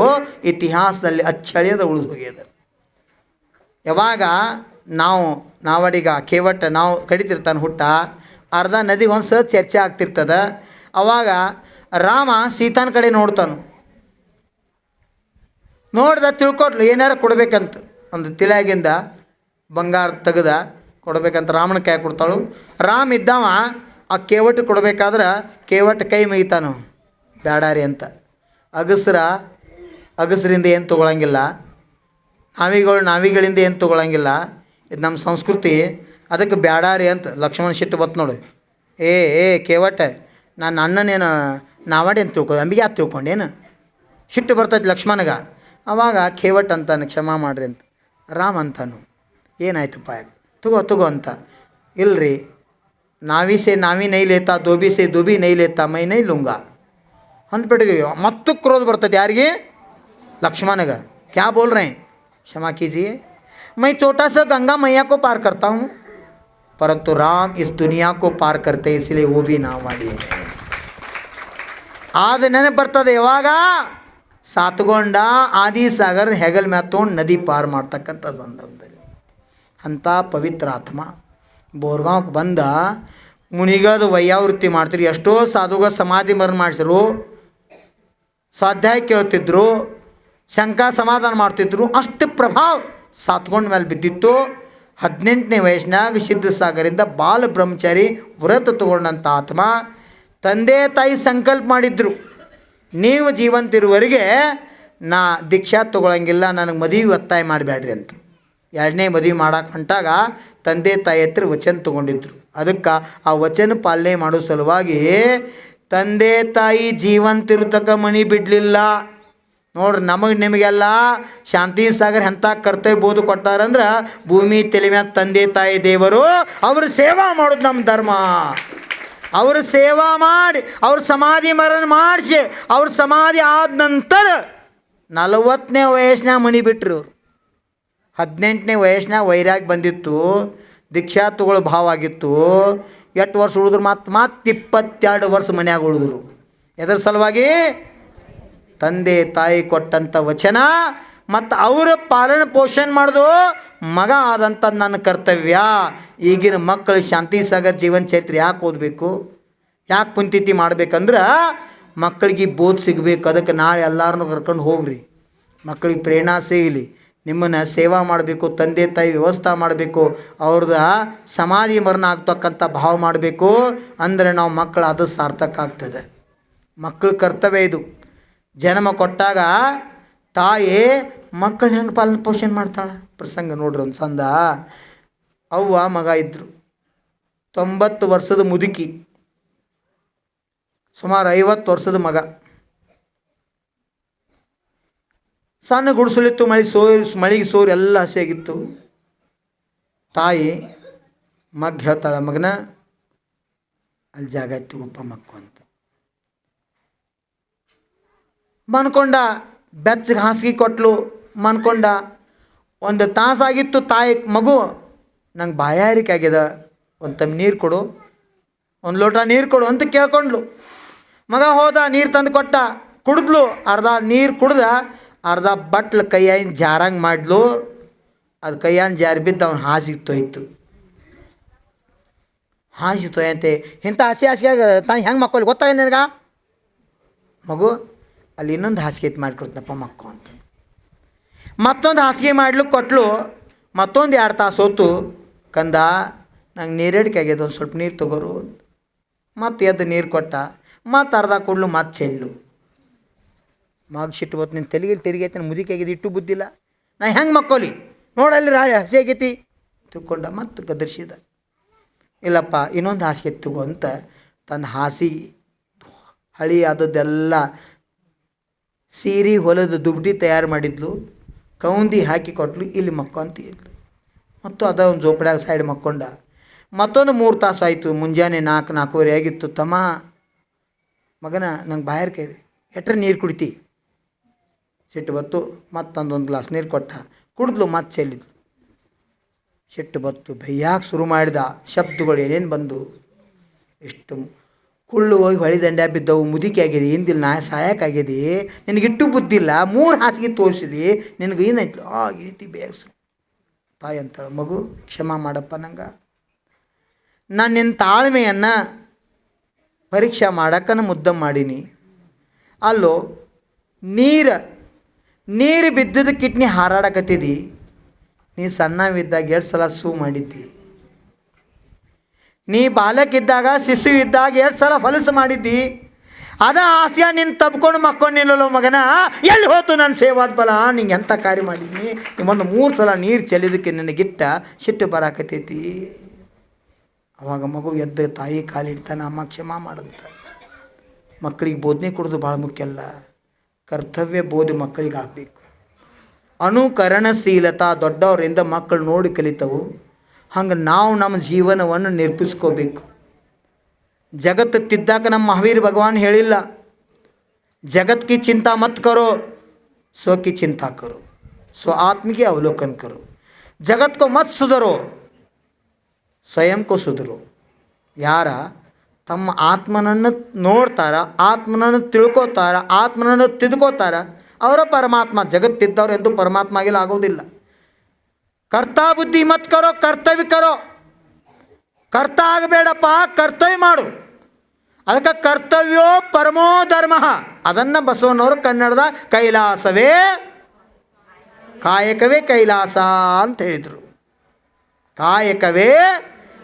ಇತಿಹಾಸದಲ್ಲಿ ಅಚ್ಚಳಿಯದ ಉಳಿದು ಹೋಗ್ಯದ ಯಾವಾಗ ನಾವು ನಾವಡಿಗ ಕೇವಟ ನಾವು ಕಡಿತಿರ್ತಾನೆ ಹುಟ್ಟ ಅರ್ಧ ನದಿ ಒಂದು ಚರ್ಚೆ ಆಗ್ತಿರ್ತದ. ಅವಾಗ ರಾಮ ಸೀತಾನ ಕಡೆ ನೋಡ್ತಾನು. ನೋಡ್ದ ತಿಳ್ಕೊಟ್ಲು ಏನಾರ ಕೊಡ್ಬೇಕಂತ. ಒಂದು ತಿಲಾಗಿಂದ ಬಂಗಾರ ತೆಗೆದ ಕೊಡ್ಬೇಕಂತ ರಾಮನ ಕೈ ಕೊಡ್ತಾಳು. ರಾಮ ಇದ್ದಾವ, ಆ ಕೇವಟ್ಟು ಕೊಡ್ಬೇಕಾದ್ರೆ ಕೇವಟ್ಟು ಕೈ ಮುಗಿತಾನು ಬ್ಯಾಡಾರಿ ಅಂತ. ಅಗಸ್ರ, ಅಗಸ್ರಿಂದ ಏನು ತೊಗೊಳಂಗಿಲ್ಲ. ನಾವಿಗಳು ನಾವಿಗಳಿಂದ ಏನು ತೊಗೊಳಂಗಿಲ್ಲ. ಇದು ನಮ್ಮ ಸಂಸ್ಕೃತಿ. ಅದಕ್ಕೆ ಬ್ಯಾಡಾರಿ ಅಂತ ಲಕ್ಷ್ಮಣ ಶೆಟ್ಟಿ ಬತ್ ನೋಡಿ. ಏ ಏ, ಕೇವಟ ನಾನು ಅಣ್ಣನೇನು ಅಂತ ತಿಳ್ಕೊ, ಅಂಬಿಗೆ ಯಾಕೆ ತಿಳ್ಕೊಂಡೇನು ಶಿಟ್ಟು ಬರ್ತೈತೆ ಲಕ್ಷ್ಮಣಗ. ಅವಾಗ ಕೇವಟ್ ಅಂತಾನೆ ಕ್ಷಮಾ ಮಾಡ್ರಿ ಅಂತ. ರಾಮ್ ಅಂತಾನು. ಏನಾಯ್ತಪ್ಪ? ಪಾಯ್ ತಗೋ ತಗೋ ಅಂತ. ಇಲ್ರಿ. ನಾವೀಸೆ ಸೇ, ನಾವಿ ನೈಲೇತಾ ದೋಬಿ ದುಬಿ ನೈಲೇತಾ ಮೈ ನೈ ಲುಂಗ ಅಂದ್ಬಿಟ್ಟಿಗೆ ಮತ್ತು ಕ್ರೋಧ ಬರ್ತೈತೆ ಯಾರಿಗೆ? ಲಕ್ಷ್ಮಣಗ. ಕ್ಯಾ ಬೋಲ್ ರೇ ಕ್ಷಮಾ ಕೀಜಿ. ಮೈ ಚೋಟಾ ಸ ಗಂಗಾ ಮೈಯಾಕೋ ಪಾರ್ ಕರ್ತಾ परंतु राम इस दुनिया को पार करते हैं, इसलिए वो भी नाव ಮಾಡಿ ಆದ ನೆನಪು ಬರ್ತದೆ ಯಾವಾಗ ಸಾತ್ಗೊಂಡ ಆದಿ ಸಾಗರ್ ಹೆಗಲ್ ಮ್ಯಾತ್ ತೊಗೊಂಡು ನದಿ ಪಾರು ಮಾಡ್ತಕ್ಕಂಥ ಸಂದರ್ಭದಲ್ಲಿ ಅಂಥ ಪವಿತ್ರ ಆತ್ಮ ಬೋರ್ಗಾಂವ್ಗೆ ಬಂದ ಮುನಿಗಳದು ವೈಯಾವೃತ್ತಿ ಮಾಡ್ತೀರಿ ಎಷ್ಟೋ ಸಾಧುಗಳ ಸಮಾಧಿ ಮರಣ ಮಾಡಿಸಿರು ಸ್ವಾಧ್ಯಾಯ ಕೇಳ್ತಿದ್ರು ಶಂಕಾ ಸಮಾಧಾನ ಮಾಡ್ತಿದ್ರು ಅಷ್ಟು ಪ್ರಭಾವ ಸಾತ್ಕೊಂಡ ಮೇಲೆ ಬಿದ್ದಿತ್ತು ಹದಿನೆಂಟನೇ ವಯಸ್ಸಿನಾಗ ಸಿದ್ಧಸಾಗರಿಂದ ಬಾಲ ಬ್ರಹ್ಮಚಾರಿ ವ್ರತ ತಗೊಂಡಂಥ ಆತ್ಮ ತಂದೆ ತಾಯಿ ಸಂಕಲ್ಪ ಮಾಡಿದ್ರು. ನೀವು ಜೀವಂತಿರುವವರೆಗೆ ನಾ ದೀಕ್ಷಾ ತೊಗೊಳಂಗಿಲ್ಲ, ನನಗೆ ಮದುವೆ ಒತ್ತಾಯ ಮಾಡಬೇಡ್ರಿ ಅಂತ. ಎರಡನೇ ಮದುವೆ ಮಾಡೋಕೆ ಹೊಂಟಾಗ ತಂದೆ ತಾಯಿ ಹತ್ರ ವಚನ ತೊಗೊಂಡಿದ್ರು. ಅದಕ್ಕೆ ಆ ವಚನ ಪಾಲನೆ ಮಾಡೋ ಸಲುವಾಗಿ ತಂದೆ ತಾಯಿ ಜೀವಂತಿರ್ತಕ್ಕ ಮಣಿ ಬಿಡಲಿಲ್ಲ. ನೋಡ್ರಿ, ನಮಗೆ ನಿಮಗೆಲ್ಲ ಶಾಂತಿ ಸಾಗರ್ ಎಂಥ ಕರ್ತವ್ಯ ಬೋಧ ಕೊಟ್ಟಾರಂದ್ರೆ ಭೂಮಿ ತೆಲಿಮೆ ತಂದೆ ತಾಯಿ ದೇವರು ಅವ್ರ ಸೇವಾ ಮಾಡೋದು ನಮ್ಮ ಧರ್ಮ. ಅವ್ರ ಸೇವಾ ಮಾಡಿ, ಅವ್ರ ಸಮಾಧಿ ಮರಣ ಮಾಡಿಸಿ, ಅವ್ರ ಸಮಾಧಿ ಆದ ನಂತರ ನಲವತ್ತನೇ ವಯಸ್ಸಿನಾಗ ಮನಿ ಬಿಟ್ರು ಅವ್ರು ಹದಿನೆಂಟನೇ ವಯಸ್ಸಿನಾಗ ವೈರಾಗ್ ಬಂದಿತ್ತು, ದೀಕ್ಷಾ ತಗೊಳ್ಳೋ ಭಾವ ಆಗಿತ್ತು. ಎಷ್ಟು ವರ್ಷ ಉಳಿದ್ರು ಮತ್ತೆ ಮತ್ತೆ ಇಪ್ಪತ್ತೆರಡು ವರ್ಷ ಮನ್ಯಾಗ ಉಳಿದ್ರು. ಎದ್ರ ಸಲುವಾಗಿ ತಂದೆ ತಾಯಿ ಕೊಟ್ಟಂಥ ವಚನ ಮತ್ತು ಅವರ ಪಾಲನೆ ಪೋಷಣೆ ಮಾಡೋದು ಮಗ ಆದಂಥ ನನ್ನ ಕರ್ತವ್ಯ. ಈಗಿನ ಮಕ್ಕಳು ಶಾಂತಿ ಸಾಗರ್ ಜೀವನ ಚೈತ್ರ ಯಾಕೆ ಓದಬೇಕು? ಯಾಕೆ ಕುಂತಿತಿ ಮಾಡ್ಬೇಕಂದ್ರೆ ಮಕ್ಕಳಿಗೆ ಬೋಧ್ ಸಿಗಬೇಕು. ಅದಕ್ಕೆ ನಾಳೆ ಎಲ್ಲರನ್ನೂ ಕರ್ಕೊಂಡು ಹೋಗ್ರಿ. ಮಕ್ಕಳಿಗೆ ಪ್ರೇರಣಾ ಸಿಗಲಿ. ನಿಮ್ಮನ್ನು ಸೇವಾ ಮಾಡಬೇಕು, ತಂದೆ ತಾಯಿ ವ್ಯವಸ್ಥೆ ಮಾಡಬೇಕು, ಅವ್ರದ ಸಮಾಧಿ ಮರಣ ಆಗ್ತಕ್ಕಂಥ ಭಾವ ಮಾಡಬೇಕು. ಅಂದರೆ ನಾವು ಮಕ್ಕಳು ಅದು ಸಾರ್ಥಕ ಆಗ್ತದೆ. ಮಕ್ಕಳ ಕರ್ತವ್ಯ ಇದು. ಜನ್ಮ ಕೊಟ್ಟಾಗ ತಾಯಿ ಮಕ್ಕಳನ್ನ ಹೆಂಗೆ ಪಾಲನೆ ಪೋಷಣೆ ಮಾಡ್ತಾಳೆ? ಪ್ರಸಂಗ ನೋಡ್ರಿ ಒಂದು ಸಂದ. ಅವ್ವ ಮಗ ಇದ್ದರು ತೊಂಬತ್ತು ವರ್ಷದ ಮುದುಕಿ. ಸುಮಾರು ಐವತ್ತು ವರ್ಷದ ಮಗ. ಸಣ್ಣ ಗುಡಿಸಲಿತ್ತು, ಮಳೆ ಸೋರಿ, ಮಳಿಗೆ ಸೋರಿ ಎಲ್ಲ ಹಸಿಯಾಗಿತ್ತು ತಾಯಿ ಮಗ್ ಹೇಳ್ತಾಳೆ, ಮಗನ ಅಲ್ಲಿ ಜಾಗ ಇತ್ತು ಒಪ್ಪ ಮಕ್ಕು ಅಂತ. ಮನ್ಕೊಂಡ ಬೆಚ್ಚಗೆ ಹಾಸಿಗೆ ಕೊಟ್ಲು, ಮನ್ಕೊಂಡ ಒಂದು ತಾಸಾಗಿತ್ತು ತಾಯಿ ಮಗು. ನಂಗೆ ಬಾಯಾರಿಕೆ ಆಗ್ಯದ. ಒಂದು ತಮ್ಮ ನೀರು ಕೊಡು, ಒಂದು ಲೋಟ ನೀರು ಕೊಡು ಅಂತ ಕೇಳ್ಕೊಂಡ್ಲು. ಮಗ ಹೋದ, ನೀರು ತಂದು ಕೊಟ್ಟ, ಕುಡಿದ್ಲು. ಅರ್ಧ ನೀರು ಕುಡ್ದ, ಅರ್ಧ ಬಟ್ಲು ಕೈಯಾಯಿನ ಜಾರಂಗೆ ಮಾಡ್ಲು ಅದು ಕೈಯಾನ ಜಾರಿ ಬಿದ್ದು ಅವ್ನು ಹಾಸಿಗೆ ತೊಯ್ತು. ಹಾಸಿಗೆ ತೊಯ್ಯಂತೆ. ಇಂಥ ಹಸಿ ಹಾಸಿಗೆ ತಾನು ಹೆಂಗೆ ಮಕ್ಕಳು ಗೊತ್ತಾಗ ನಿನಗ? ಮಗು ಅಲ್ಲಿ ಇನ್ನೊಂದು ಹಾಸಿಗೆ ಐತೆ ಮಾಡಿಕೊಡ್ತನಪ್ಪ ಮಕ್ಕೋ ಅಂತ. ಮತ್ತೊಂದು ಹಾಸಿಗೆ ಮಾಡ್ಲಿಕ್ಕೆ ಕೊಟ್ಲು, ಮತ್ತೊಂದು ಎರಡು ತಾಸು ಹೊತ್ತು, ಕಂದ, ನಂಗೆ ನೀರಡಿಕೆ ಆಗ್ಯದ, ಒಂದು ಸ್ವಲ್ಪ ನೀರು ತಗೋರು ಮತ್ತು ಎದ್ದು ನೀರು ಕೊಟ್ಟ, ಮತ್ತೆ ಅರ್ಧ ಕೊಡ್ಲು ಮತ್ತೆ ಚೆಲ್ಲು. ಮಗ ಸಿಟ್ಟು ಬತ್ತು ನಿನ್ನ ತೆಲಿಗೆ ತೆರಿಗೆ ಮುದುಕಿ ಆಗಿದೆ ಇಟ್ಟು ಬುದ್ಧಿಲ್ಲ. ನಾ ಹೆಂಗೆ ಮಕ್ಕೋಲಿ? ನೋಡಲ್ಲಿ ರಾಳಿ ಹಸಿ ಆಗೈತಿ. ತುಕ್ಕೊಂಡ ಮತ್ತೆ ಗದರ್ಸಿದ ಇಲ್ಲಪ್ಪ, ಇನ್ನೊಂದು ಹಾಸಿಗೆ ತಗೋ ಅಂತ ತನ್ನ ಹಾಸಿ ಹಳಿ ಆದದ್ದೆಲ್ಲ ಸೀರೆ, ಹೊಲದ ದುಬ್ಡಿ ತಯಾರು ಮಾಡಿದ್ಲು. ಕೌಂದಿ ಹಾಕಿ ಕೊಟ್ಲು. ಇಲ್ಲಿ ಮಕ್ಕೊ ಅಂತ ಇದ್ಲು. ಮತ್ತು ಅದ ಒಂದು ಜೋಪಡ್ಯಾಗ ಸೈಡ್ ಮಕ್ಕೊಂಡ. ಮತ್ತೊಂದು ಮೂರು ತಾಸು ಆಯಿತು. ಮುಂಜಾನೆ ನಾಲ್ಕು, ನಾಲ್ಕೂವರೆ ಆಗಿತ್ತು. ತಮ್ಮ ಮಗನ ನಂಗೆ ಬಾಯರ್ ಕೈ ಎಟ್ರೆ ನೀರು ಕುಡಿತಿ? ಸಿಟ್ಟು ಬತ್ತು. ಮತ್ತೊಂದೊಂದು ಗ್ಲಾಸ್ ನೀರು ಕೊಟ್ಟ. ಕುಡಿದ್ಲು, ಮತ್ತೆ ಚೆಲ್ಲಿದ್ಲು. ಸಿಟ್ಟು ಬತ್ತು. ಬೈಯಾಕೆ ಶುರು ಮಾಡಿದ. ಶಬ್ದಗಳು ಏನೇನು ಬಂದು? ಎಷ್ಟು ಕುಳ್ಳು ಹೋಗಿ ಹೊಳಿ ದಂಡ್ಯ ಬಿದ್ದವು. ಮುದುಕಿ ಆಗಿದೆ ಹಿಂದಿಲ್ಲ ನಾ ಸಾಯಕ್ಕಾಗಿದೆ ನಿನಗಿಟ್ಟು ಬುದ್ಧಿಲ್ಲ, ಮೂರು ಹಾಸಿಗೆ ತೋರಿಸಿದಿ. ನಿನಗೆ ಏನಾಯ್ತು ಆ, ಈ ರೀತಿ ಬೇಸು ತಾಯಿ ಅಂತಾಳೆ, ಮಗು, ಕ್ಷಮ ಮಾಡಪ್ಪ ನಂಗೆ. ನಾನು ನಿನ್ನ ತಾಳ್ಮೆಯನ್ನು ಪರೀಕ್ಷೆ ಮಾಡಕ್ಕನ ಮುದ್ದ ಮಾಡೀನಿ. ಅಲ್ಲೋ, ನೀರು ನೀರು ಬಿದ್ದದ ಕಿಡ್ನಿ ಹಾರಾಡಕತ್ತಿದಿ. ನೀ ಸಣ್ಣವಿದ್ದಾಗ ಎರಡು ಸಲ ಸೂ ಮಾಡಿದ್ದಿ. ನೀ ಬಾಲಕಿದ್ದಾಗ ಶಿಶು ಇದ್ದಾಗ ಎರಡು ಸಲ ಫಲಸು ಮಾಡಿದ್ದಿ. ಅದ ಆಸೆಯ ನಿನ್ನ ತಬ್ಕೊಂಡು ಮಕ್ಕೊಂಡಿಲ್ಲೋ ಮಗನ? ಎಲ್ಲಿ ಹೋತು ನನ್ನ ಸೇವಾದ ಬಲ ನಿಂಗೆ ಎಂಥ ಕಾರ್ಯ ಮಾಡಿದ್ನಿ? ಒಂದು ಮೂರು ಸಲ ನೀರು ಚೆಲ್ಲಿದಕ್ಕೆ ನಿನಗಿಟ್ಟ ಸಿಟ್ಟು ಬರಾಕತೈತಿ ಅವಾಗ ಮಗು ಎದ್ದ ತಾಯಿ ಕಾಲಿಡ್ತಾನೆ, ಅಮ್ಮ ಕ್ಷಮ ಮಾಡಂತ. ಮಕ್ಕಳಿಗೆ ಬೋಧನೆ ಕೊಡೋದು ಭಾಳ ಮುಖ್ಯ ಅಲ್ಲ. ಕರ್ತವ್ಯ ಬೋಧಿ ಮಕ್ಕಳಿಗೆ ಆಗಬೇಕು ಅನುಕರಣಶೀಲತಾ ದೊಡ್ಡವರಿಂದ ಮಕ್ಕಳು ನೋಡಿ ಕಲಿತವು. ಹಂಗೆ ನಾವು ನಮ್ಮ ಜೀವನವನ್ನು ನಿರ್ಪಿಸ್ಕೋಬೇಕು ಜಗತ್ತು ತಿದ್ದಾಕ ನಮ್ಮ ಮಹಾವೀರ್ ಭಗವಾನ್ ಹೇಳಿಲ್ಲ जगत की चिंता मत करो स्व की चिंता करो स्व आत्म की अवलोकन करो जगत को मत सुधरो ಸ್ವಯಂ ಕೋ ಸುಧರು ಯಾರ ತಮ್ಮ ಆತ್ಮನನ್ನು ನೋಡ್ತಾರ ಆತ್ಮನನ್ನು ತಿಳ್ಕೊತಾರ ಆತ್ಮನನ್ನು ತಿದ್ಕೋತಾರ ಅವರ ಪರಮಾತ್ಮ ಜಗತ್ತಿದ್ದವ್ರು ಎಂದು ಪರಮಾತ್ಮ ಆಗಿಲ್ಲ ಆಗೋದಿಲ್ಲ ಕರ್ತಾ ಬುದ್ಧಿ ಮತ್ ಕರೋ, ಕರ್ತವ್ಯ ಕರೋ. ಕರ್ತ ಆಗಬೇಡಪ್ಪ, ಕರ್ತವ್ಯ ಮಾಡು. ಅದಕ್ಕೆ ಕರ್ತವ್ಯೋ ಪರಮೋ ಧರ್ಮ. ಅದನ್ನು ಬಸವನವರು ಕನ್ನಡದ ಕೈಲಾಸವೇ, ಕಾಯಕವೇ ಕೈಲಾಸ ಅಂತ ಹೇಳಿದರು. ಕಾಯಕವೇ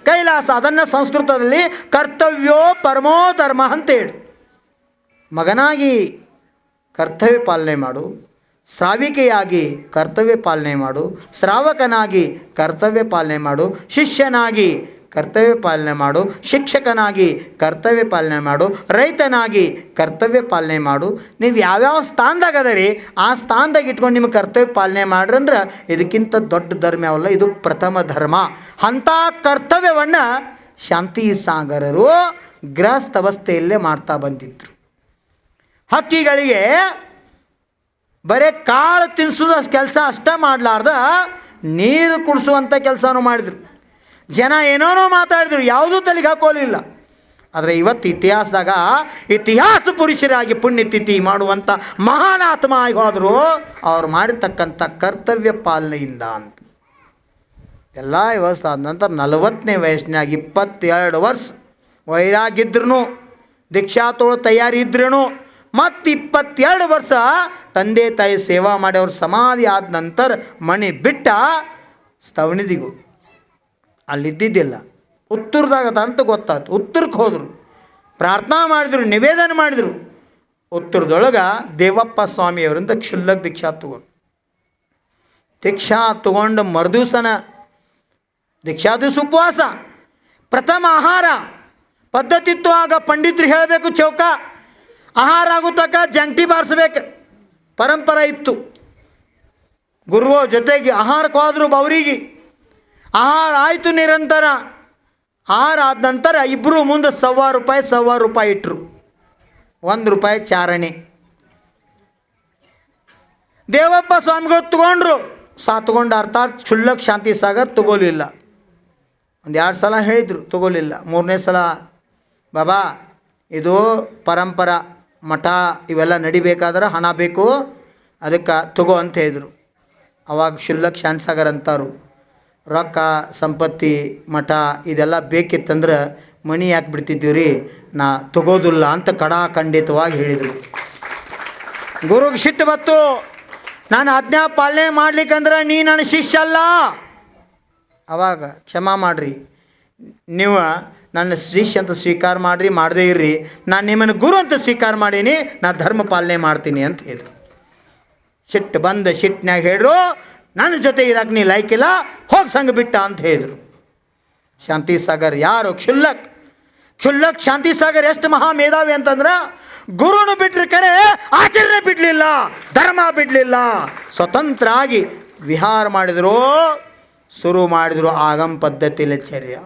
ಕೈಲಾಸ. ಅದನ್ನು ಸಂಸ್ಕೃತದಲ್ಲಿ ಕರ್ತವ್ಯೋ ಪರಮೋ ಧರ್ಮ ಅಂತ ಹೇಳಿ. ಮಗನಾಗಿ ಕರ್ತವ್ಯ ಪಾಲನೆ ಮಾಡು. ಶ್ರಾವಿಕೆಯಾಗಿ ಕರ್ತವ್ಯ ಪಾಲನೆ ಮಾಡು, ಶ್ರಾವಕನಾಗಿ ಕರ್ತವ್ಯ ಪಾಲನೆ ಮಾಡು, ಶಿಷ್ಯನಾಗಿ ಕರ್ತವ್ಯ ಪಾಲನೆ ಮಾಡು, ಶಿಕ್ಷಕನಾಗಿ ಕರ್ತವ್ಯ ಪಾಲನೆ ಮಾಡು, ರೈತನಾಗಿ ಕರ್ತವ್ಯ ಪಾಲನೆ ಮಾಡು. ನೀವು ಯಾವ್ಯಾವ ಸ್ಥಾನದಾಗ ಅದರಿ, ಆ ಸ್ಥಾನದಾಗ ಇಟ್ಕೊಂಡು ನಿಮಗೆ ಕರ್ತವ್ಯ ಪಾಲನೆ ಮಾಡ್ರಂದ್ರೆ ಇದಕ್ಕಿಂತ ದೊಡ್ಡ ಧರ್ಮ ಯಾವಲ್ಲ, ಇದು ಪ್ರಥಮ ಧರ್ಮ. ಅಂಥ ಕರ್ತವ್ಯವನ್ನು ಶಾಂತಿ ಸಾಗರರು ಗೃಹಸ್ಥವಸ್ಥೆಯಲ್ಲೇ ಮಾಡ್ತಾ ಬಂದಿದ್ದರು ಹಕ್ಕಿಗಳಿಗೆ ಬರೀ ಕಾಳು ತಿನ್ನಿಸೋದು ಕೆಲಸ ಅಷ್ಟೇ ಮಾಡಲಾರ್ದ ನೀರು ಕುಡಿಸುವಂಥ ಕೆಲಸನೂ ಮಾಡಿದರು. ಜನ ಏನೇನೋ ಮಾತಾಡಿದ್ರು, ಯಾವುದೂ ತಲೆಗೆ ಹಾಕೋಲಿಲ್ಲ. ಆದರೆ ಇವತ್ತು ಇತಿಹಾಸದಾಗ ಇತಿಹಾಸ ಪುರುಷರಾಗಿ ಪುಣ್ಯತಿಥಿ ಮಾಡುವಂಥ ಮಹಾನ್ ಆತ್ಮ ಆಗಿ ಹೋದರು ಅವ್ರು ಮಾಡಿರ್ತಕ್ಕಂಥ ಕರ್ತವ್ಯ ಪಾಲನೆಯಿಂದ ಅಂತ. ಎಲ್ಲ ವ್ಯವಸ್ಥೆ ಆದ ನಂತರ ನಲವತ್ತನೇ ವಯಸ್ಸಿನಾಗ ಇಪ್ಪತ್ತೆರಡು ವರ್ಷ ವೈರಾಗಿದ್ರು ದೀಕ್ಷಾ ತೋಳು ತಯಾರಿ ಇದ್ರೂ ಮತ್ತು ಇಪ್ಪತ್ತೆರಡು ವರ್ಷ ತಂದೆ ತಾಯಿ ಸೇವಾ ಮಾಡಿ ಅವ್ರ ಸಮಾಧಿ ಆದ ನಂತರ ಮಣಿ ಬಿಟ್ಟ ಸ್ತವಣಿದಿಗೂ ಅಲ್ಲಿದ್ದಿದ್ದಿಲ್ಲ. ಉತ್ತರದಾಗ ಅಂತ ಗೊತ್ತಾಯ್ತು. ಉತ್ತರಕ್ಕೆ ಹೋದರು. ಪ್ರಾರ್ಥನಾ ಮಾಡಿದರು, ನಿವೇದನೆ ಮಾಡಿದರು. ಉತ್ತರದೊಳಗೆ ದೇವಪ್ಪ ಸ್ವಾಮಿಯವರಿಂದ ಕ್ಷುಲ್ಲಕ್ ದೀಕ್ಷಾ ತಗೊಂಡು. ದೀಕ್ಷಾ ತಗೊಂಡು ಮರುದಿವಸನ ದೀಕ್ಷಾ ದಿವಸ ಉಪವಾಸ. ಪ್ರಥಮ ಆಹಾರ. ಪದ್ಧತಿತ್ತು ಆಗ ಪಂಡಿತರು ಹೇಳಬೇಕು ಚೌಕ. ಆಹಾರ ಆಗೋ ತಕ್ಕ ಜಂಟಿ ಬಾರಿಸ್ಬೇಕು. ಪರಂಪರೆ ಇತ್ತು. ಗುರುವ, ಜೊತೆಗೆ ಆಹಾರ ಹೋದ್ರು ಬೌರಿಗೆ. ಆಹಾರ ಆಯಿತು ನಿರಂತರ. ಆಹಾರ ಆದ ನಂತರ ಇಬ್ಬರು ಮುಂದೆ ಸವ್ವಾ ರೂಪಾಯಿ ಸವ್ವಾ ರೂಪಾಯಿ ಇಟ್ಟರು ಒಂದು ರೂಪಾಯಿ ಚಾರಣೆ. ದೇವಪ್ಪ ಸ್ವಾಮಿಗಳು ತಗೊಂಡ್ರು. ಸಾ ತಗೊಂಡು ಅರ್ಥ ಕ್ಷುಲ್ಲಕ್ ಶಾಂತಿ ಸಾಗರ್ ತಗೋಲಿಲ್ಲ. ಒಂದು ಎರಡು ಸಲ ಹೇಳಿದರು, ತಗೋಲಿಲ್ಲ. ಮೂರನೇ ಸಲ, ಬಾಬಾ, ಇದು ಪರಂಪರ. ಮಠ ಇವೆಲ್ಲ ನಡಿಬೇಕಾದ್ರೆ ಹಣ ಬೇಕು. ಅದಕ್ಕೆ ತಗೋ ಅಂತ ಹೇಳಿದರು. ಅವಾಗ ಕ್ಷುಲ್ಲಕ್ ಶಾಂತಸಾಗರ್ ಅಂತಾರು. ರೊಕ್ಕ, ಸಂಪತ್ತಿ, ಮಠ ಇದೆಲ್ಲ ಬೇಕಿತ್ತಂದ್ರೆ ಮಣಿ ಯಾಕೆ ಬಿಡ್ತಿದ್ದೀವಿ ರೀ ನಾ ತಗೋದಿಲ್ಲ ಅಂತ ಕಡಾಖಂಡಿತವಾಗಿ ಹೇಳಿದರು. ಗುರುಗೆ ಸಿಟ್ಟು ಬತ್ತು. ನಾನು ಆಜ್ಞಾ ಪಾಲನೆ ಮಾಡ್ಲಿಕ್ಕಂದ್ರೆ ನೀ ನನ್ನ ಶಿಷ್ಯ ಅಲ್ಲ ಅವಾಗ ಕ್ಷಮಾ ಮಾಡಿರಿ. ನೀವು ನನ್ನ ಶ್ರೀಶ್ ಅಂತ ಸ್ವೀಕಾರ ಮಾಡಿರಿ, ಮಾಡದೇ ಇರ್ರಿ. ನಾನು ನಿಮ್ಮನ್ನು ಗುರು ಅಂತ ಸ್ವೀಕಾರ ಮಾಡೀನಿ, ನಾ ಧರ್ಮ ಪಾಲನೆ ಮಾಡ್ತೀನಿ ಅಂತ ಹೇಳಿದ್ರು. ಶಿಟ್ ಬಂದ ಸಿಟ್ಟಿನಾಗ ಹೇಳ್ರು, ನನ್ನ ಜೊತೆ ಇರಕ್ಕೆ ನೀ ಇಲ್ಲ, ಹೋಗಿ ಸಂಘ ಬಿಟ್ಟ ಅಂತ ಹೇಳಿದರು. ಶಾಂತಿ ಸಾಗರ್ ಯಾರು? ಕ್ಷುಲ್ಲಕ್. ಕ್ಷುಲ್ಲಕ್, ಶಾಂತಿ ಸಾಗರ್ ಎಷ್ಟು ಮಹಾ ಮೇಧಾವಿ ಅಂತಂದ್ರೆ, ಗುರುನು ಬಿಟ್ಟರೆ ಕರೆ ಆಚರಣೆ ಬಿಡಲಿಲ್ಲ, ಧರ್ಮ ಬಿಡಲಿಲ್ಲ. ಸ್ವತಂತ್ರ ಆಗಿ ವಿಹಾರ ಮಾಡಿದ್ರು, ಶುರು ಮಾಡಿದ್ರು ಆಗಮ್ ಪದ್ಧತಿಲಿ ಚರ್ಯ.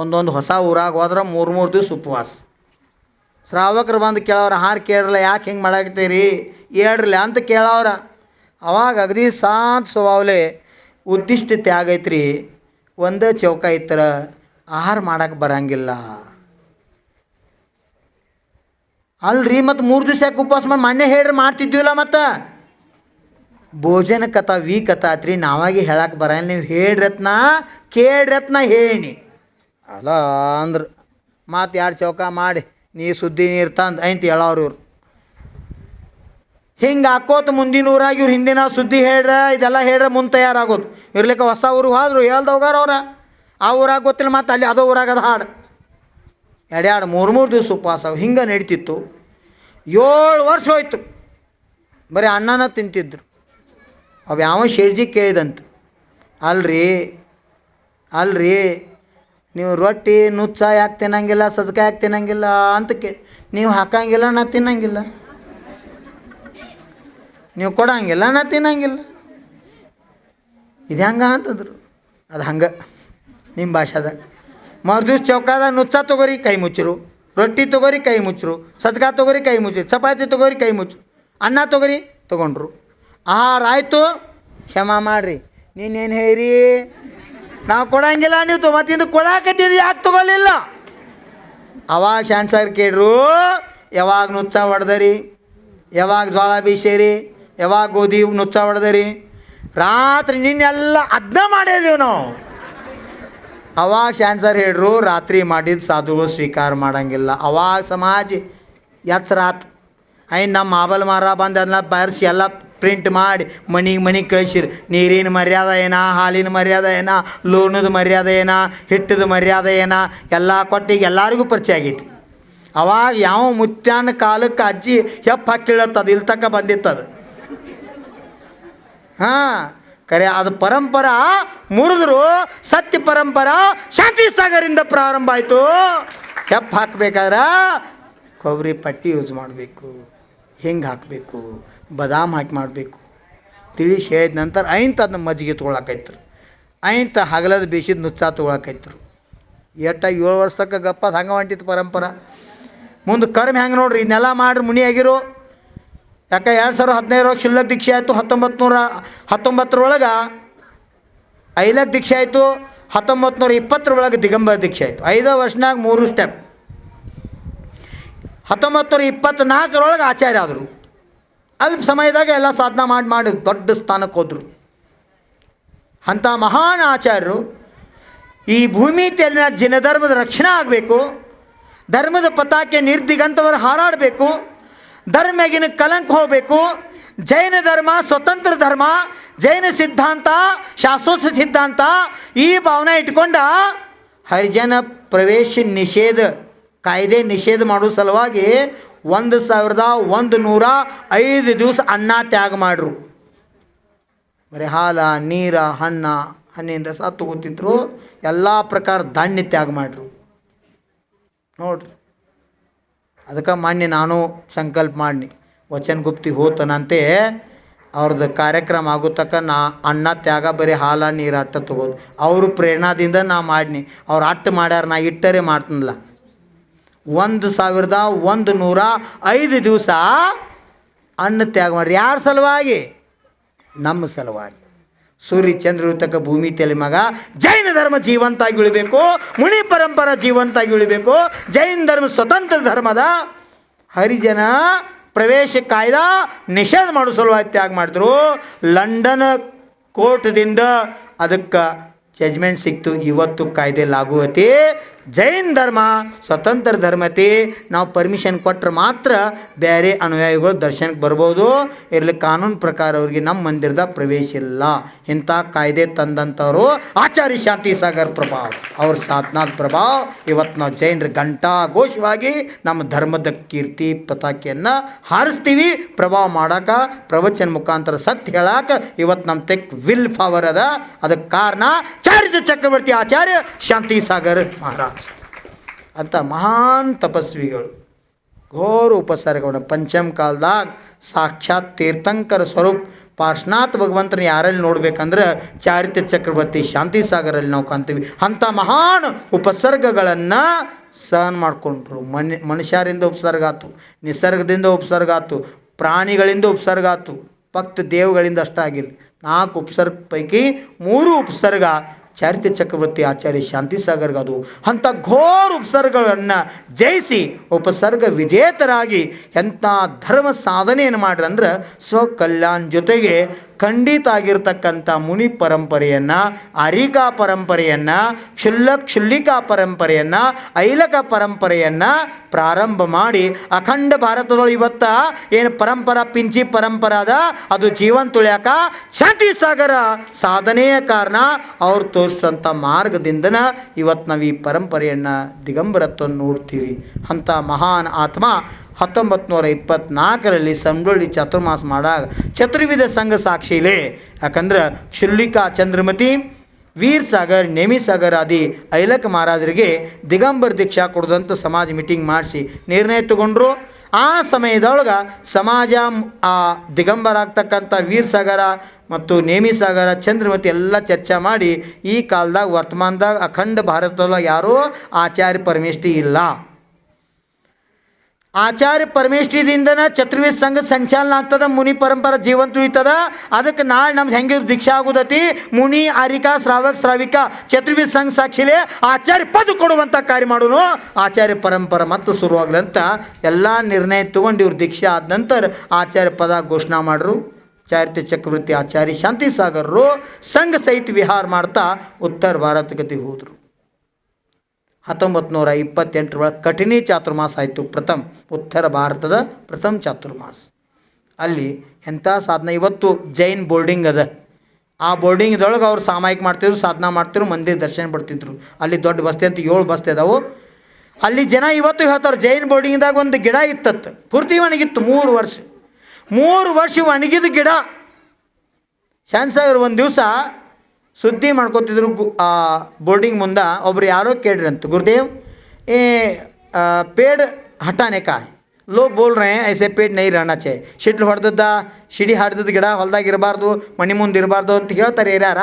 ಒಂದೊಂದು ಹೊಸ ಊರಾಗ ಹೋದ್ರೆ ಮೂರು ಮೂರು ದಿವ್ಸ ಉಪವಾಸ. ಶ್ರಾವಕರು ಬಂದು ಕೇಳೋರ ಹಾರು ಕೇಳ್ರಲ್ಲ ಯಾಕೆ ಹಿಂಗೆ ಮಾಡಾಕತ್ತೀರಿ? ಹೇಳ್ರಲ್ಲ ಅಂತ ಕೇಳೋರ. ಅವಾಗ ಅಗದಿ ಶಾಂತ ಸ್ವಭಾವಲೇ ಉದ್ದಿಷ್ಟ ತ್ಯಾಗ ಐತ್ರಿ. ಒಂದೇ ಚೌಕ ಇತ್ತರ ಆಹಾರ ಮಾಡಕ್ಕೆ ಬರಂಗಿಲ್ಲ. ಅಲ್ರಿ, ಮತ್ತು ಮೂರು ದಿವಸ ಯಾಕೆ ಉಪವಾಸ ಮಾಡಿ ಮೊನ್ನೆ ಹೇಳ್ರಿ ಮಾಡ್ತಿದ್ದೀವಲ್ಲ ಮತ್ತು? ಭೋಜನ ಕಥಾ, ವೀ ಕಥಾ ಆತ್ರಿ ನಾವಾಗಿ ಹೇಳಕ್ಕೆ ಬರಲ್ಲ ನೀವು ಹೇಳ್ರತ್ನ ಕೇಳ್ರತ್ನ ಹೇಳಿ. ಅಲ್ಲ ಅಂದ್ರೆ. ಮಾತು ಎರಡು ಚೌಕ ಮಾಡಿ, ನೀ ಸುದ್ದಿ ನೀರು ತಂದು ಐಂತ ಹೇಳೋರು ಇವ್ರು. ಹಿಂಗೆ ಹಾಕೋತ ಮುಂದಿನ ಊರಾಗ ಇವ್ರು ಹಿಂದಿನ ಸುದ್ದಿ ಹೇಳ್ರ, ಇದೆಲ್ಲ ಹೇಳ್ರೆ ಮುಂದೆ ತಯಾರಾಗೋದು. ಇರ್ಲಿಕ್ಕೆ ಹೊಸ ಊರಿಗೆ ಹೋದ್ರು ಹೇಳ್ದ ಹೋಗಾರ ಅವ್ರ. ಆ ಊರಾಗ ಗೊತ್ತಿಲ್ಲ ಮತ್ತು ಅಲ್ಲಿ ಅದೋ ಊರಾಗ ಅದು ಹಾಡು. ಎರಡೆರಡು ಮೂರು ಮೂರು ದಿವಸ ಉಪವಾಸ ಹಿಂಗೆ ನಡೀತಿತ್ತು. ಏಳು ವರ್ಷ ಹೋಯ್ತು. ಬರೀ ಅಣ್ಣನ ತಿಂತಿದ್ರು. ಅವು ಯಾವ ಶೇಡ್ಜಿ ಕೇಳಿದಂತ. ಅಲ್ರಿ ಅಲ್ರಿ ನೀವು ರೊಟ್ಟಿ, ನುಚ್ಚ ಯಾಕೆ ತಿನ್ನಂಗಿಲ್ಲ, ಸಜ್ಕ ಯಾಕೆ ತಿನ್ನಂಗಿಲ್ಲ ಅಂತ ಕೇ, ನೀವು ಹಾಕಂಗಿಲ್ಲ, ನಾ ತಿನ್ನಂಗಿಲ್ಲ. ನೀವು ಕೊಡಂಗಿಲ್ಲ, ನಾ ತಿನ್ನಂಗಿಲ್ಲ. ಇದು ಹೆಂಗೆ ಅಂತಂದ್ರು. ಅದು ಹಂಗೆ. ನಿಮ್ಮ ಭಾಷಾದಾಗ ಮರುದಿವ್ಸ ಚೌಕಾದ ನುಚ್ಚ ತೊಗೋರಿ, ಕೈ ಮುಚ್ಚರು. ರೊಟ್ಟಿ ತೊಗೋರಿ, ಕೈ ಮುಚ್ಚರು. ಸಜ್ಕ ತೊಗೋರಿ, ಕೈ ಮುಚ್ಚಿ ಚಪಾತಿ ತೊಗೋರಿ, ಕೈ ಮುಚ್ಚು ಅನ್ನ ತೊಗೋರಿ, ತೊಗೊಂಡ್ರು. ಆಹಾರ ಆಯಿತು, ಕ್ಷಮ ಮಾಡಿರಿ. ನೀನೇನು ಹೇಳಿರಿ? ನಾವು ಕೊಡಂಗಿಲ್ಲ, ನೀವು ತೊಮತ್ತಿಂದ ಕೊಡಾಕತ್ತಿದ್ದು ಯಾಕೆ ತಗೊಲಿಲ್ಲ? ಅವಾಗ ಶಾನ್ಸರ್ ಕೇಳ್ರು, ಯಾವಾಗ ನುಚ್ಚ ಹೊಡೆದರಿ? ಯಾವಾಗ ಜೋಳ ಬೀಸೇರಿ ಯಾವಾಗ ಗೋಧಿ ನುಚ್ಚ ಹೊಡೆದರಿ? ರಾತ್ರಿ ನಿನ್ನೆಲ್ಲ ಅದನ್ನ ಮಾಡಿದೀವಿ ನಾವು. ಅವಾಗ ಶಾನ್ಸರ್ ಹೇಳ್ರು, ರಾತ್ರಿ ಮಾಡಿದ ಸಾಧುಗಳು ಸ್ವೀಕಾರ ಮಾಡಂಗಿಲ್ಲ. ಅವಾಗ ಸಮಾಜ ಎಚ್ಚರಾತ್ ಐ ನಮ್ಮ ಮಾಬಲ್ ಮಾರ ಬಂದು ಅದನ್ನ ಬರ್ಸಿ ಎಲ್ಲ ಪ್ರಿಂಟ್ ಮಾಡಿ ಮನೆಗೆ ಮನೆಗೆ ಕಳಿಸಿರಿ. ನೀರಿನ ಮರ್ಯಾದೆ ಏನ, ಹಾಲಿನ ಮರ್ಯಾದೆ ಏನ, ಲೋನದ ಮರ್ಯಾದೆ ಏನ, ಹಿಟ್ಟದ ಮರ್ಯಾದೆ ಏನ, ಎಲ್ಲ ಕೊಟ್ಟಿಗೆ ಎಲ್ಲರಿಗೂ ಪರಿಚಯ ಆಗೈತಿ. ಅವಾಗ ಯಾವ ಮುತ್ಯಾನ ಕಾಲಕ್ಕೆ ಅಜ್ಜಿ ಹೆಪ್ಪ ಹಾಕಿಳತ್ತದು ಇಲ್ಲಿ ತಕ್ಕ ಬಂದಿತ್ತದು ಹಾಂ, ಕರೆ ಅದು ಪರಂಪರ ಮುರಿದ್ರು, ಸತ್ಯ ಪರಂಪರ ಶಾಂತಿ ಸಾಗರಿಂದ ಪ್ರಾರಂಭ ಆಯಿತು. ಹೆಪ್ಪ ಹಾಕ್ಬೇಕಾದ್ರೆ ಕೊಬ್ಬರಿ ಪಟ್ಟಿ ಯೂಸ್ ಮಾಡಬೇಕು, ಹಿಂಗೆ ಹಾಕಬೇಕು. ಬಾದಾಮ್ ಹಾಕಿ ಮಾಡಬೇಕು. ತಿಳಿ ಹೇಳಿದ ನಂತರ ಐಂತ ಅದನ್ನ ಮಜ್ಜಿಗೆ ತೊಗೊಳಕೈತ್ರು. ಐಂತ ಹಗಲದ ಬೇಸಿದ ನುಚ್ಚ ತೊಗೊಳಕೈತ್ರು. ಎಟ್ಟ ಏಳು ವರ್ಷ ತಕ್ಕ ಗಪ್ಪ ಹಂಗೆ ಹೊಂಟಿತ್ತು ಪರಂಪರ. ಮುಂದೆ ಕರ್ಮ ಹೆಂಗೆ ನೋಡ್ರಿ ಇದನ್ನೆಲ್ಲ ಮಾಡ್ರಿ ಮುನಿ ಆಗಿರೋ ಯಾಕೆ ಎರಡು ಸಾವಿರ ಹದಿನೈದು ಶಿಲ್ಲಕ್ ದೀಕ್ಷೆ ಆಯಿತು ಹತ್ತೊಂಬತ್ತು ನೂರ ಹತ್ತೊಂಬತ್ತರೊಳಗೆ ಐಲಕ್ ದೀಕ್ಷೆ ಆಯಿತು ಹತ್ತೊಂಬತ್ತು ನೂರ ಇಪ್ಪತ್ತರೊಳಗೆ ದಿಗಂಬರ ದೀಕ್ಷೆ ಆಯಿತು. ಐದು ವರ್ಷನಾಗ ಮೂರು ಸ್ಟೆಪ್ ಹತ್ತೊಂಬತ್ತು ನೂರ ಇಪ್ಪತ್ತ್ನಾಲ್ಕರೊಳಗೆ ಆಚಾರ್ಯ ಆದರು. ಅಲ್ಪ ಸಮಯದಾಗ ಎಲ್ಲ ಸಾಧನ ಮಾಡಿ ಮಾಡಿ ದೊಡ್ಡ ಸ್ಥಾನಕ್ಕೆ ಹೋದರು. ಅಂಥ ಮಹಾನ್ ಆಚಾರ್ಯರು ಈ ಭೂಮಿ ತೆಲಿನ ಜಿನ ಧರ್ಮದ ರಕ್ಷಣೆ ಆಗಬೇಕು, ಧರ್ಮದ ಪತಾಕೆ ನಿರ್ದಿಗಂತವರು ಹಾರಾಡಬೇಕು, ಧರ್ಮಗಿನ ಕಲಂಕ ಹೋಗಬೇಕು, ಜೈನ ಧರ್ಮ, ಸ್ವತಂತ್ರ ಧರ್ಮ, ಜೈನ ಸಿದ್ಧಾಂತ, ಶಾಶ್ವತ ಸಿದ್ಧಾಂತ ಈ ಭಾವನೆ ಇಟ್ಕೊಂಡ ಹರಿಜನ ಪ್ರವೇಶ ನಿಷೇಧ, ಕಾಯ್ದೆ ನಿಷೇಧ ಮಾಡೋ ಸಲುವಾಗಿ ಒಂದು ಸಾವಿರದ ಒಂದು ನೂರ ಐದು ದಿವಸ ಅನ್ನ ತ್ಯಾಗ ಮಾಡ್ರು. ಬರೀ ಹಾಲ, ನೀರ, ಹಣ್ಣ ಹಣ್ಣಿನ ರಸ ತಗೋತಿದ್ರು. ಎಲ್ಲ ಪ್ರಕಾರ ಧಾನ್ಯ ತ್ಯಾಗ ಮಾಡ್ರು. ನೋಡ್ರಿ. ಅದಕ್ಕೆ ಮಾನ್ಯ ನಾನು ಸಂಕಲ್ಪ ಮಾಡಿ ವಚನ್ ಗುಪ್ತಿ ಹೋತನಂತೆ ಅವ್ರದ್ದು ಕಾರ್ಯಕ್ರಮ ಆಗೋ ತಕ್ಕ ನಾ ಅನ್ನ ತ್ಯಾಗ, ಬರೀ ಹಾಲ, ನೀರು, ಅಟ್ಟ ತಗೋದು. ಅವರು ಪ್ರೇರಣಾದಿಂದ ನಾ ಮಾಡಿನಿ. ಅವ್ರು ಅಟ್ಟು ಮಾಡ್ಯಾರ ನಾ ಇಟ್ಟರೆ ಮಾಡ್ತೀನಲ್ಲ. ಒಂದು ಸಾವಿರದ ಒಂದು ನೂರ ಐದು ದಿವಸ ಅನ್ನ ತ್ಯಾಗ ಮಾಡಿ ಯಾರ ಸಲುವಾಗಿ? ನಮ್ಮ ಸಲುವಾಗಿ. ಸೂರ್ಯ ಚಂದ್ರ ಇರ್ತಕ್ಕ ಭೂಮಿ ತಲೆ ಮಗ ಜೈನ ಧರ್ಮ ಜೀವಂತಾಗಿ ಉಳಿಬೇಕು. ಮುನಿ ಪರಂಪರ ಜೀವಂತಾಗಿ ಉಳಿಬೇಕು. ಜೈನ ಧರ್ಮ ಸ್ವತಂತ್ರ ಧರ್ಮದ ಹರಿಜನ ಪ್ರವೇಶ ಕಾಯ್ದ ನಿಷೇಧ ಮಾಡೋ ಸಲುವಾಗಿ ತ್ಯಾಗ ಮಾಡಿದ್ರು. ಲಂಡನ್ ಕೋರ್ಟ್ದಿಂದ ಅದಕ್ಕೆ ಜಜ್ಮೆಂಟ್ ಸಿಕ್ತು. ಇವತ್ತು ಕಾಯ್ದೆ ಲಾಗು ಐತಿ. ಜೈನ್ ಧರ್ಮ, ಸ್ವತಂತ್ರ ಧರ್ಮತೆ, ನಾವು ಪರ್ಮಿಷನ್ ಕೊಟ್ಟರೆ ಮಾತ್ರ ಬೇರೆ ಅನುಯಾಯಿಗಳು ದರ್ಶನಕ್ಕೆ ಬರ್ಬೋದು. ಇರಲಿ ಕಾನೂನು ಪ್ರಕಾರ ಅವ್ರಿಗೆ ನಮ್ಮ ಮಂದಿರದ ಪ್ರವೇಶ ಇಲ್ಲ. ಇಂಥ ಕಾಯ್ದೆ ತಂದಂಥವ್ರು ಆಚಾರ್ಯ ಶಾಂತಿ ಸಾಗರ್ ಪ್ರಭಾವ್. ಅವ್ರ ಸಾಧನಾದ ಪ್ರಭಾವ ಇವತ್ತು ನಾವು ಜೈನರ ಘಂಟಾ ಘೋಷವಾಗಿ ನಮ್ಮ ಧರ್ಮದ ಕೀರ್ತಿ ಪತಾಕಿಯನ್ನು ಹಾರಿಸ್ತೀವಿ. ಪ್ರಭಾವ ಮಾಡಕ್ಕೆ ಪ್ರವಚನ ಮುಖಾಂತರ ಸತ್ಯ ಹೇಳಕ್ಕೆ ಇವತ್ತು ನಮ್ಮ ತೆಕ್ ವಿಲ್ ಫಾವರ್ ಅದ. ಅದಕ್ಕೆ ಕಾರಣ ಚಾರಿತ್ರ ಚಕ್ರವರ್ತಿ ಆಚಾರ್ಯ ಶಾಂತಿ ಸಾಗರ್ ಮಹಾರಾಜ್. ಅಂತ ಮಹಾನ್ ತಪಸ್ವಿಗಳು ಘೋರ ಉಪಸರ್ಗವನ್ನು ಪಂಚಮ ಕಾಲದಾಗ ಸಾಕ್ಷಾತ್ ತೀರ್ಥಂಕರ ಸ್ವರೂಪ ಪಾರ್ಶ್ವನಾಥ್ ಭಗವಂತನ ಯಾರಲ್ಲಿ ನೋಡ್ಬೇಕಂದ್ರೆ ಚಾರಿತ್ರ್ಯ ಚಕ್ರವರ್ತಿ ಶಾಂತಿ ಸಾಗರಲ್ಲಿ ನಾವು ಕಾಣ್ತೀವಿ. ಅಂಥ ಮಹಾನ್ ಉಪಸರ್ಗಗಳನ್ನು ಸಹನ್ ಮಾಡಿಕೊಂಡ್ರು. ಮನ್, ಮನುಷ್ಯರಿಂದ ಉಪಸರ್ಗ ಆತು, ನಿಸರ್ಗದಿಂದ ಉಪಸರ್ಗ ಆತು, ಪ್ರಾಣಿಗಳಿಂದ ಉಪಸರ್ಗ ಆತು, ಭಕ್ತ ದೇವಗಳಿಂದ ಅಷ್ಟಾಗಿಲ್ಲ. ನಾಲ್ಕು ಉಪಸರ್ಗ ಪೈಕಿ ಮೂರು ಉಪಸರ್ಗ ಚಾರಿತ್ರ್ಯ ಚಕ್ರವರ್ತಿ ಆಚಾರ್ಯ ಶಾಂತಿ ಸಾಗರ್ಗೆ ಅದು ಅಂಥ ಘೋರ ಉಪಸರ್ಗಗಳನ್ನು ಜಯಿಸಿ ಉಪಸರ್ಗ ವಿಜೇತರಾಗಿ ಎಂಥ ಧರ್ಮ ಸಾಧನೆಯನ್ನು ಮಾಡ್ರಂದ್ರೆ ಸ್ವಕಲ್ಯಾಣ ಜೊತೆಗೆ ಖಂಡಿತ ಆಗಿರ್ತಕ್ಕಂಥ ಮುನಿ ಪರಂಪರೆಯನ್ನು ಅರಿಕಾ ಪರಂಪರೆಯನ್ನು, ಕ್ಷುಲ್ಲ ಕ್ಷುಲ್ಲಿಕಾ ಪರಂಪರೆಯನ್ನು, ಐಲಕ ಪರಂಪರೆಯನ್ನು ಪ್ರಾರಂಭ ಮಾಡಿ ಅಖಂಡ ಭಾರತದೊಳಗೆ ಇವತ್ತ ಏನು ಪರಂಪರಾ ಪಿಂಚಿ ಪರಂಪರ ಅದ, ಅದು ಜೀವನ್ ತುಳ್ಯಾಕ ಶಾಂತಿ ಸಾಗರ ಸಾಧನೆಯ ಕಾರಣ ಅವ್ರು ತೋರಿಸಂಥ ಮಾರ್ಗದಿಂದನ ಇವತ್ತು ನಾವು ಈ ಪರಂಪರೆಯನ್ನು ದಿಗಂಬರತ್ವವನ್ನು ನೋಡ್ತೀವಿ. ಅಂಥ ಮಹಾನ್ ಆತ್ಮ ಹತ್ತೊಂಬತ್ತು ನೂರ ಇಪ್ಪತ್ತ್ನಾಲ್ಕರಲ್ಲಿ ಸಂಡೊಳ್ಳಿ ಚಾತುರ್ಮಾಸ ಮಾಡಾಗ ಚತುರ್ವಿಧ ಸಂಘ ಸಾಕ್ಷಿಲೇ ಯಾಕಂದ್ರೆ ಚುಲ್ಲಿಕಾ ಚಂದ್ರಮತಿ, ವೀರ್ ಸಾಗರ್, ನೇಮಿ ಸಾಗರ್ ಆದಿ ಐಲಕ್ ಮಹಾರಾಜರಿಗೆ ದಿಗಂಬರ್ ದೀಕ್ಷಾ ಕೊಡೋದಂತ ಸಮಾಜ ಮೀಟಿಂಗ್ ಮಾಡಿಸಿ ನಿರ್ಣಯ ತಗೊಂಡ್ರು. ಆ ಸಮಯದೊಳಗೆ ಸಮಾಜ, ಆ ದಿಗಂಬರ ಆಗ್ತಕ್ಕಂಥ ವೀರ್ ಸಾಗರ ಮತ್ತು ನೇಮಿ ಸಾಗರ ಚಂದ್ರಮತಿ ಎಲ್ಲ ಚರ್ಚೆ ಮಾಡಿ ಈ ಕಾಲದಾಗ, ವರ್ತಮಾನದಾಗ ಅಖಂಡ ಭಾರತದೊಳಗೆ ಯಾರೂ ಆಚಾರ್ಯ ಪರಮೇಷ್ಠಿ ಇಲ್ಲ. ಆಚಾರ್ಯ ಪರಮೇಶ್ವರಿದಿಂದನ ಚತುರ್ವೇದ ಸಂಘ ಸಂಚಾಲನ ಆಗ್ತದ ಮುನಿ ಪರಂಪರ ಜೀವಂತ ಉಳಿತದ. ಅದಕ್ಕೆ ನಾಳೆ ನಮ್ದು ಹೆಂಗೆ ದೀಕ್ಷಾ ಆಗುದತಿ. ಮುನಿ ಆರಿಕಾ ಶ್ರಾವಕ, ಶ್ರಾವಿಕ, ಚತುರ್ವೇದ ಸಂಘ ಸಾಕ್ಷಿಲೆ ಆಚಾರ್ಯ ಪದ ಕೊಡುವಂಥ ಕಾರ್ಯ ಮಾಡೋನು. ಆಚಾರ್ಯ ಪರಂಪರೆ ಮತ್ತು ಶುರುವಾಗ್ಲಂತ ಎಲ್ಲ ನಿರ್ಣಯ ತಗೊಂಡು ಇವ್ರು ದೀಕ್ಷೆ ಆದ ನಂತರ ಆಚಾರ್ಯ ಪದ ಘೋಷಣೆ ಮಾಡ್ರು. ಚಾರಿತ್ರ ಚಕ್ರವರ್ತಿ ಆಚಾರ್ಯ ಶಾಂತಿ ಸಾಗರರು ಸಂಘ ಸಹಿತ ವಿಹಾರ ಮಾಡ್ತಾ ಉತ್ತರ ಭಾರತಗತಿ ಹೋದರು. ಹತ್ತೊಂಬತ್ತು ನೂರ ಇಪ್ಪತ್ತೆಂಟರೊಳಗೆ ಕಠಿಣಿ ಚಾತುರ್ಮಾಸ ಆಯಿತು. ಪ್ರಥಮ್ ಉತ್ತರ ಭಾರತದ ಪ್ರಥಮ ಚಾತುರ್ಮಾಸ. ಅಲ್ಲಿ ಎಂಥ ಸಾಧನೆ? ಇವತ್ತು ಜೈನ್ ಬೋರ್ಡಿಂಗ್ ಅದ. ಆ ಬೋರ್ಡಿಂಗ್ದೊಳಗೆ ಅವ್ರು ಸಾಮಾಯಿಕ ಮಾಡ್ತಿದ್ರು, ಸಾಧನ ಮಾಡ್ತಿದ್ರು, ಮಂದಿರ ದರ್ಶನ ಪಡ್ತಿದ್ರು. ಅಲ್ಲಿ ದೊಡ್ಡ ಬಸ್ತಿ ಅಂತ ಏಳು ಬಸ್ತಿ ಅದಾವು. ಅಲ್ಲಿ ಜನ ಇವತ್ತು ಹೇಳ್ತಾರೆ, ಜೈನ್ ಬೋರ್ಡಿಂಗ್ದಾಗ ಒಂದು ಗಿಡ ಇತ್ತತ್ತು ಪೂರ್ತಿ ಒಣಗಿತ್ತು, ಮೂರು ವರ್ಷ. ಮೂರು ವರ್ಷ ಒಣಗಿದ ಗಿಡ. ಶಾನ್ಸಾಗರ್ ಒಂದು ದಿವಸ ಸುದ್ದಿ ಮಾಡ್ಕೋತಿದ್ರು ಆ ಬೋರ್ಡಿಂಗ್ ಮುಂದೆ ಒಬ್ರು ಯಾರೋ ಕೇಳ್ರಂತ, ಗುರುದೇವ್, ಏ ಪೇಡ್ ಹಟಾನೆ ಕಾಯ್. ಲೋ ಬೋಲ್ ರೇ, ಐಸೆ ಪೇಡ್ ನೈ ರಣಾಚೆ ಶಿಟ್ಲು ಹೊಡೆದದ್ದ, ಶಿಡಿ ಹಾಡ್ದದ ಗಿಡ ಹೊಲ್ದಾಗ ಇರಬಾರ್ದು ಮಣಿ ಮುಂದೆ ಇರಬಾರ್ದು ಅಂತ ಹೇಳ್ತಾರೆ ಯಾರ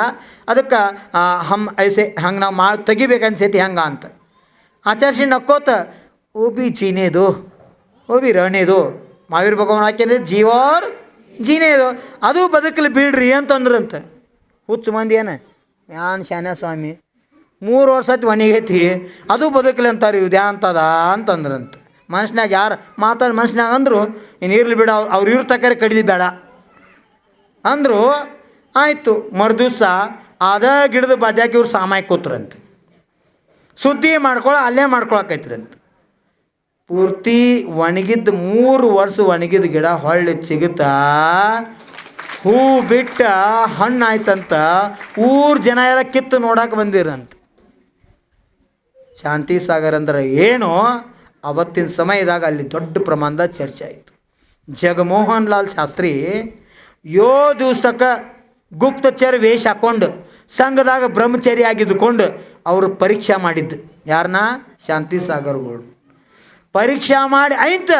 ಅದಕ್ಕೆ ಹಮ್ ಐಸೆ ಹಂಗೆ ನಾವು ಮಾ, ತೆಗಿಬೇಕನ್ಸೈತಿ ಹಂಗ ಅಂತ. ಆಚರಿಸಿ ನಕ್ಕೋತ, ಓಬಿ ಚೀನೇದು, ಓಬಿ ರಣೇದು, ಮಾವೀರ್ ಭಗವಾನ್ ಹಾಕಿದ್ರೆ ಜೀವೋರ್ ಜೀನೇದು. ಅದು ಬದುಕಲಿ ಬಿಡ್ರಿ ಅಂತಂದ್ರಂತೆ. ಹುಚ್ಚು ಮಂದಿ ಏನು? ಯಾನ್ ಶಾನ್ಯ ಸ್ವಾಮಿ? ಮೂರು ವರ್ಷ ಒಣಗೈತಿ ಅದು ಬದುಕಲಿ ಅಂತಾರೆ ಇದು ಅಂತದ ಅಂತಂದ್ರಂತೆ. ಮನುಷ್ಯನಾಗ ಯಾರು ಮಾತಾಡಿ ಮನುಷ್ಯನಾಗ ಅಂದರು ಇನ್ನು ಇರ್ಲಿ ಬಿಡ, ಅವ್ರು ಅವ್ರು ಇವ್ರ ತಕ್ಕರೆ ಕಡಿದು ಬೇಡ. ಅಂದರು, ಆಯಿತು, ಮರುದಿವ್ಸ ಅದ ಗಿಡದ ಬಡ್ಯಾಕಿ ಇವ್ರು ಸಾಮಾಯಿ ಕೂತ್ರಂತೆ. ಸುದ್ದಿ ಮಾಡ್ಕೊಳ, ಅಲ್ಲೇ ಮಾಡ್ಕೊಳಕೈತ್ರಂತ. ಪೂರ್ತಿ ಒಣಗಿದ್ದ ಮೂರು ವರ್ಷ ಒಣಗಿದ ಗಿಡ ಹೊಳ್ಳಿ ಸಿಗುತ್ತಾ ಹೂ ಬಿಟ್ಟ ಹಣ್ಣು ಆಯ್ತಂತ ಊರ್ ಜನ ಎಲ್ಲ ಕಿತ್ತು ನೋಡಕ್ಕೆ ಬಂದಿರಂತ. ಶಾಂತಿ ಸಾಗರ್ ಅಂದ್ರೆ ಏನು? ಅವತ್ತಿನ ಸಮಯದಾಗ ಅಲ್ಲಿ ದೊಡ್ಡ ಪ್ರಮಾಣದ ಚರ್ಚೆ ಆಯಿತು. ಜಗಮೋಹನ್ ಲಾಲ್ ಶಾಸ್ತ್ರಿ ಯೋ ದಿವಸಕ್ಕ ಗುಪ್ತಚರ ವೇಷ ಹಾಕ್ಕೊಂಡು ಸಂಘದಾಗ ಬ್ರಹ್ಮಚಾರಿ ಆಗಿದ್ದುಕೊಂಡು ಅವರು ಪರೀಕ್ಷೆ ಮಾಡಿದ್ದು. ಯಾರನ್ನ ಶಾಂತಿ ಸಾಗರ್ಗಳು ಪರೀಕ್ಷೆ ಮಾಡಿ ಆಯ್ತ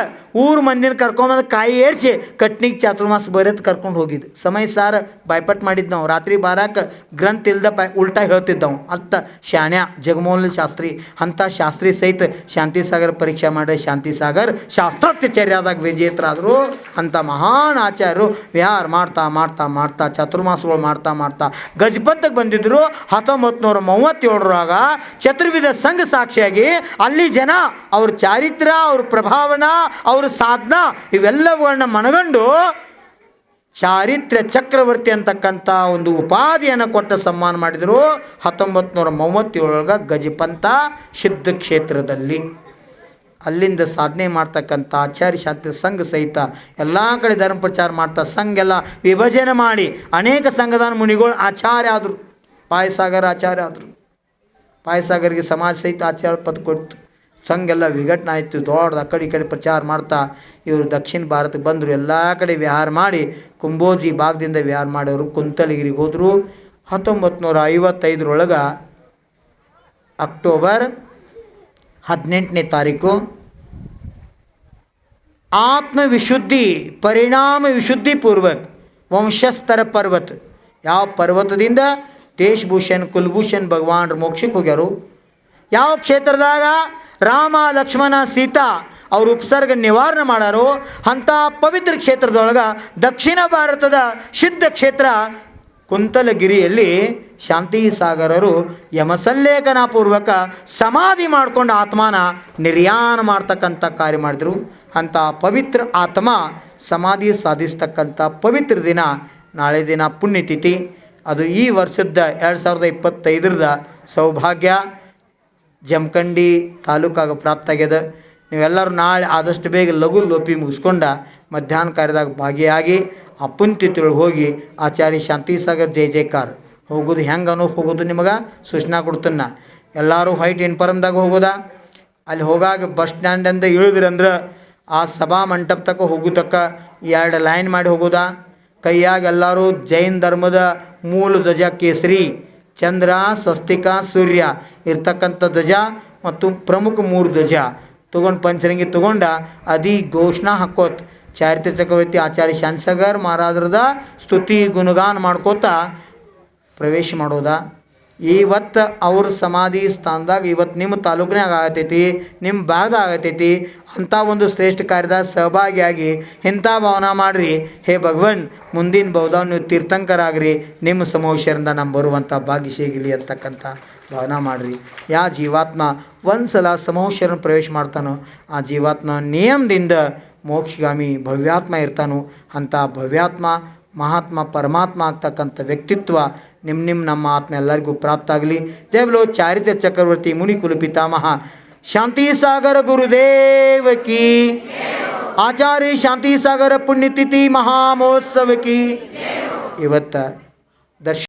ಊರು ಮಂದಿನ ಕರ್ಕೊಂಬಂದು ಕಾಯಿ ಏರ್ಸಿ ಕಟ್ನಿಗೆ ಚಾತುರ್ಮಾಸ ಬರೆದು ಕರ್ಕೊಂಡು ಹೋಗಿದ್ದು ಸಮಯ ಸಾರ ಬಾಯ್ಪಟ್ ಮಾಡಿದ್ದು ನಾವು. ರಾತ್ರಿ ಬಾರಾಕ ಗ್ರಂಥ ಇಲ್ದ ಪೈ ಉಲ್ಟಾ ಹೇಳ್ತಿದ್ದವು ಅಂತ ಶಾನ್ಯ ಜಗಮೋಹನ್ ಶಾಸ್ತ್ರಿ ಅಂಥ ಶಾಸ್ತ್ರಿ ಸಹಿತ ಶಾಂತಿ ಸಾಗರ್ ಪರೀಕ್ಷೆ ಮಾಡಿ ಶಾಂತಿ ಸಾಗರ್ ಶಾಸ್ತ್ರಾತ್ಯಚರ್ಯಾದಾಗ ವಿಜೇತರಾದರು. ಅಂಥ ಮಹಾನ್ ಆಚಾರ್ಯರು ವಿಹಾರ ಮಾಡ್ತಾ ಮಾಡ್ತಾ ಮಾಡ್ತಾ ಚಾತುರ್ಮಾಸಗಳು ಮಾಡ್ತಾ ಮಾಡ್ತಾ ಗಜಪಂತಕ್ಕೆ ಬಂದಿದ್ದರು ಹತ್ತೊಂಬತ್ತು ನೂರ ಮೂವತ್ತೇಳರಾಗ ಚತುರ್ವಿಧ ಸಂಘ ಸಾಕ್ಷಿಯಾಗಿ ಅಲ್ಲಿ ಜನ ಅವ್ರ ಅವ್ರ ಪ್ರಭಾವನ, ಅವ್ರ ಸಾಧನ ಇವೆಲ್ಲವುಗಳನ್ನ ಮನಗಂಡು ಚಾರಿತ್ರ್ಯ ಚಕ್ರವರ್ತಿ ಅಂತಕ್ಕಂಥ ಒಂದು ಉಪಾಧಿಯನ್ನು ಕೊಟ್ಟ ಸನ್ಮಾನ ಮಾಡಿದರು ಹತ್ತೊಂಬತ್ತು ನೂರ ಮೂವತ್ತೇಳರಾಗ ಗಜಪಂತ ಸಿದ್ಧ ಕ್ಷೇತ್ರದಲ್ಲಿ. ಅಲ್ಲಿಂದ ಸಾಧನೆ ಮಾಡ್ತಕ್ಕಂಥ ಆಚಾರ್ಯ ಶಾಂತಿ ಸಂಘ ಸಹಿತ ಎಲ್ಲ ಕಡೆ ಧರ್ಮ ಪ್ರಚಾರ ಮಾಡ್ತಾ ಸಂಘ ಎಲ್ಲ ವಿಭಜನೆ ಮಾಡಿ ಅನೇಕ ಸಂಘದಾನ ಮುನಿಗಳು ಆಚಾರ್ಯ ಆದರು. ಪಾಯಸಾಗರ ಆಚಾರ್ಯ ಆದರು. ಪಾಯಸಾಗರಿಗೆ ಸಮಾಜ ಸಹಿತ ಆಚಾರ ಪದ ಕೊಡ್ತು. ಸಂಘ ಎಲ್ಲ ವಿಘಟನೆ ಆಯಿತು, ದೊಡ್ಡದು ಆ ಕಡೆ ಈ ಕಡೆ ಪ್ರಚಾರ ಮಾಡ್ತಾ, ಇವರು ದಕ್ಷಿಣ ಭಾರತಕ್ಕೆ ಬಂದರು, ಎಲ್ಲ ಕಡೆ ವಿಹಾರ ಮಾಡಿ, ಕುಂಭೋಜಿ ಭಾಗದಿಂದ ವಿಹಾರ ಮಾಡೋರು ಕುಂತಲಗಿರಿಗೆ ಹೋದರು. ಹತ್ತೊಂಬತ್ತು ನೂರ ಐವತ್ತೈದರೊಳಗೆ ಅಕ್ಟೋಬರ್ ಹದಿನೆಂಟನೇ ತಾರೀಕು, ಆತ್ಮವಿಶುದ್ಧಿ ಪರಿಣಾಮ ವಿಶುದ್ಧಿ ಪೂರ್ವಕ ವಂಶಸ್ಥರ ಪರ್ವತ. ಯಾವ ಪರ್ವತದಿಂದ? ದೇಶಭೂಷಣ್, ಕುಲ್ಭೂಷಣ್ ಭಗವಾನ್ರ ಮೋಕ್ಷಕ್ಕೆ ಹೋಗ್ಯಾರು. ಯಾವ ಕ್ಷೇತ್ರದಾಗ? ರಾಮ, ಲಕ್ಷ್ಮಣ, ಸೀತಾ ಅವ್ರ ಉಪಸರ್ಗ ನಿವಾರಣೆ ಮಾಡಾರು ಅಂಥ ಪವಿತ್ರ ಕ್ಷೇತ್ರದೊಳಗೆ ದಕ್ಷಿಣ ಭಾರತದ ಸಿದ್ಧ ಕ್ಷೇತ್ರ ಕುಂತಲಗಿರಿಯಲ್ಲಿ ಶಾಂತಿ ಸಾಗರರು ಯಮಸಲ್ಲೇಖನ ಪೂರ್ವಕ ಸಮಾಧಿ ಮಾಡಿಕೊಂಡು ಆತ್ಮನ ನಿರ್ಯಾಣ ಮಾಡ್ತಕ್ಕಂಥ ಕಾರ್ಯ ಮಾಡಿದರು. ಅಂಥ ಪವಿತ್ರ ಆತ್ಮ ಸಮಾಧಿ ಸಾಧಿಸ್ತಕ್ಕಂಥ ಪವಿತ್ರ ದಿನ ನಾಳೆ ದಿನ ಪುಣ್ಯತಿಥಿ. ಅದು ಈ ವರ್ಷದ ಎರಡು ಸಾವಿರದ ಇಪ್ಪತ್ತೈದರದ ಸೌಭಾಗ್ಯ. ಜಮಖಂಡಿ ತಾಲೂಕಾಗ ಪ್ರಾಪ್ತಾಗ್ಯದ ನೀವೆಲ್ಲರೂ ನಾಳೆ ಆದಷ್ಟು ಬೇಗ ಲಘು ಲೋಪಿ ಮುಗಿಸ್ಕೊಂಡ ಮಧ್ಯಾಹ್ನ ಕಾರ್ಯದಾಗ ಭಾಗಿಯಾಗಿ ಆ ಹೋಗಿ ಆಚಾರ್ಯ ಶಾಂತಿ ಸಾಗರ್ ಜೈ ಜೈಕಾರ ಹೋಗೋದು ಹೆಂಗೆ ಅನ್ನೋ ಹೋಗೋದು ನಿಮಗೆ ಸೂಚನಾ ಕೊಡ್ತನ್ನ ಎಲ್ಲರೂ ವೈಟ್ ಇನ್ಫಾರ್ಮ್ದಾಗ ಹೋಗೋದ? ಅಲ್ಲಿ ಹೋಗಾಗ ಬಸ್ ಸ್ಟ್ಯಾಂಡಿಂದ ಇಳಿದ್ರಂದ್ರೆ ಆ ಸಭಾ ಮಂಟಪ ತಕ್ಕ ಹೋಗೋ ತಕ್ಕ ಎರಡು ಲೈನ್ ಮಾಡಿ ಹೋಗೋದ. ಕೈಯಾಗ ಎಲ್ಲರೂ ಜೈನ್ ಧರ್ಮದ ಮೂಲ ಧ್ವಜ ಕೇಸರಿ. ಚಂದ್ರ, ಸ್ವಸ್ತಿಕ, ಸೂರ್ಯ ಇರ್ತಕ್ಕಂಥ ಧ್ವಜ ಮತ್ತು ಪ್ರಮುಖ ಮೂರು ಧ್ವಜ. ತೊಗೊಂಡು ಪಂಚರಂಗಿ ತೊಗೊಂಡ ಅದಿ ಘೋಷಣ ಹಾಕೋತ್. ಚಾರಿತ್ರ ಚಕ್ರವರ್ತಿ ಆಚಾರ್ಯ ಶಾಂತಸಾಗರ್ ಮಹಾರಾಜರದ ಸ್ತುತಿ ಗುಣಗಾನ ಮಾಡ್ಕೋತ ಪ್ರವೇಶ ಮಾಡೋದ. ಇವತ್ತು ಅವ್ರ ಸಮಾಧಿ ಸ್ಥಾನದಾಗ ಇವತ್ತು ನಿಮ್ಮ ತಾಲೂಕಿನಾಗ ಆಗತೈತಿ ನಿಮ್ಮ ಭಾಗದಾಗ ಆಗತೈತಿ ಅಂಥ ಒಂದು ಶ್ರೇಷ್ಠ ಕಾರ್ಯದಾಗ ಸಹಭಾಗಿಯಾಗಿ ಇಂಥ ಭಾವನಾ ಮಾಡಿರಿ. ಹೇ ಭಗವನ್, ಮುಂದಿನ ಬೌದ್ಧ ನೀವು ತೀರ್ಥಂಕರಾಗ್ರಿ. ನಿಮ್ಮ ಸಮೋಷರಿಂದ ನಮ್ಮ ಬರುವಂಥ ಭಾಗ್ಯ ಶೇಗಿಲಿ ಅಂತಕ್ಕಂಥ ಭಾವನಾ ಮಾಡಿರಿ. ಯಾ ಜೀವಾತ್ಮ ಒಂದು ಸಲ ಸಮೋಷರನ್ನು ಪ್ರವೇಶ ಮಾಡ್ತಾನೋ, ಆ ಜೀವಾತ್ಮ ನಿಯಮದಿಂದ ಮೋಕ್ಷಗಾಮಿ ಭವ್ಯಾತ್ಮ ಇರ್ತಾನೋ ಅಂಥ ಭವ್ಯಾತ್ಮ ಮಹಾತ್ಮ, ಪರಮಾತ್ಮ ಆಗ್ತಕ್ಕಂಥ ವ್ಯಕ್ತಿತ್ವ ನಿಮ್ಮ ನಿಮ್ಮ ನಮ್ಮ ಆತ್ಮ ಎಲ್ಲರಿಗೂ ಪ್ರಾಪ್ತ ಆಗಲಿ. ದೇವಲೋ ಚಾರಿತ್ರ ಚಕ್ರವರ್ತಿ ಮುನಿ ಕುಲುಪಿತಾಮಹ ಶಾಂತಿ ಸಾಗರ ಗುರುದೇವಕಿ ಆಚಾರ್ಯ ಶಾಂತಿ ಸಾಗರ ಪುಣ್ಯತಿಥಿ ಮಹಾಮಹೋತ್ಸವ ಇವತ್ತು ಇವತ್ತ ದರ್ಶ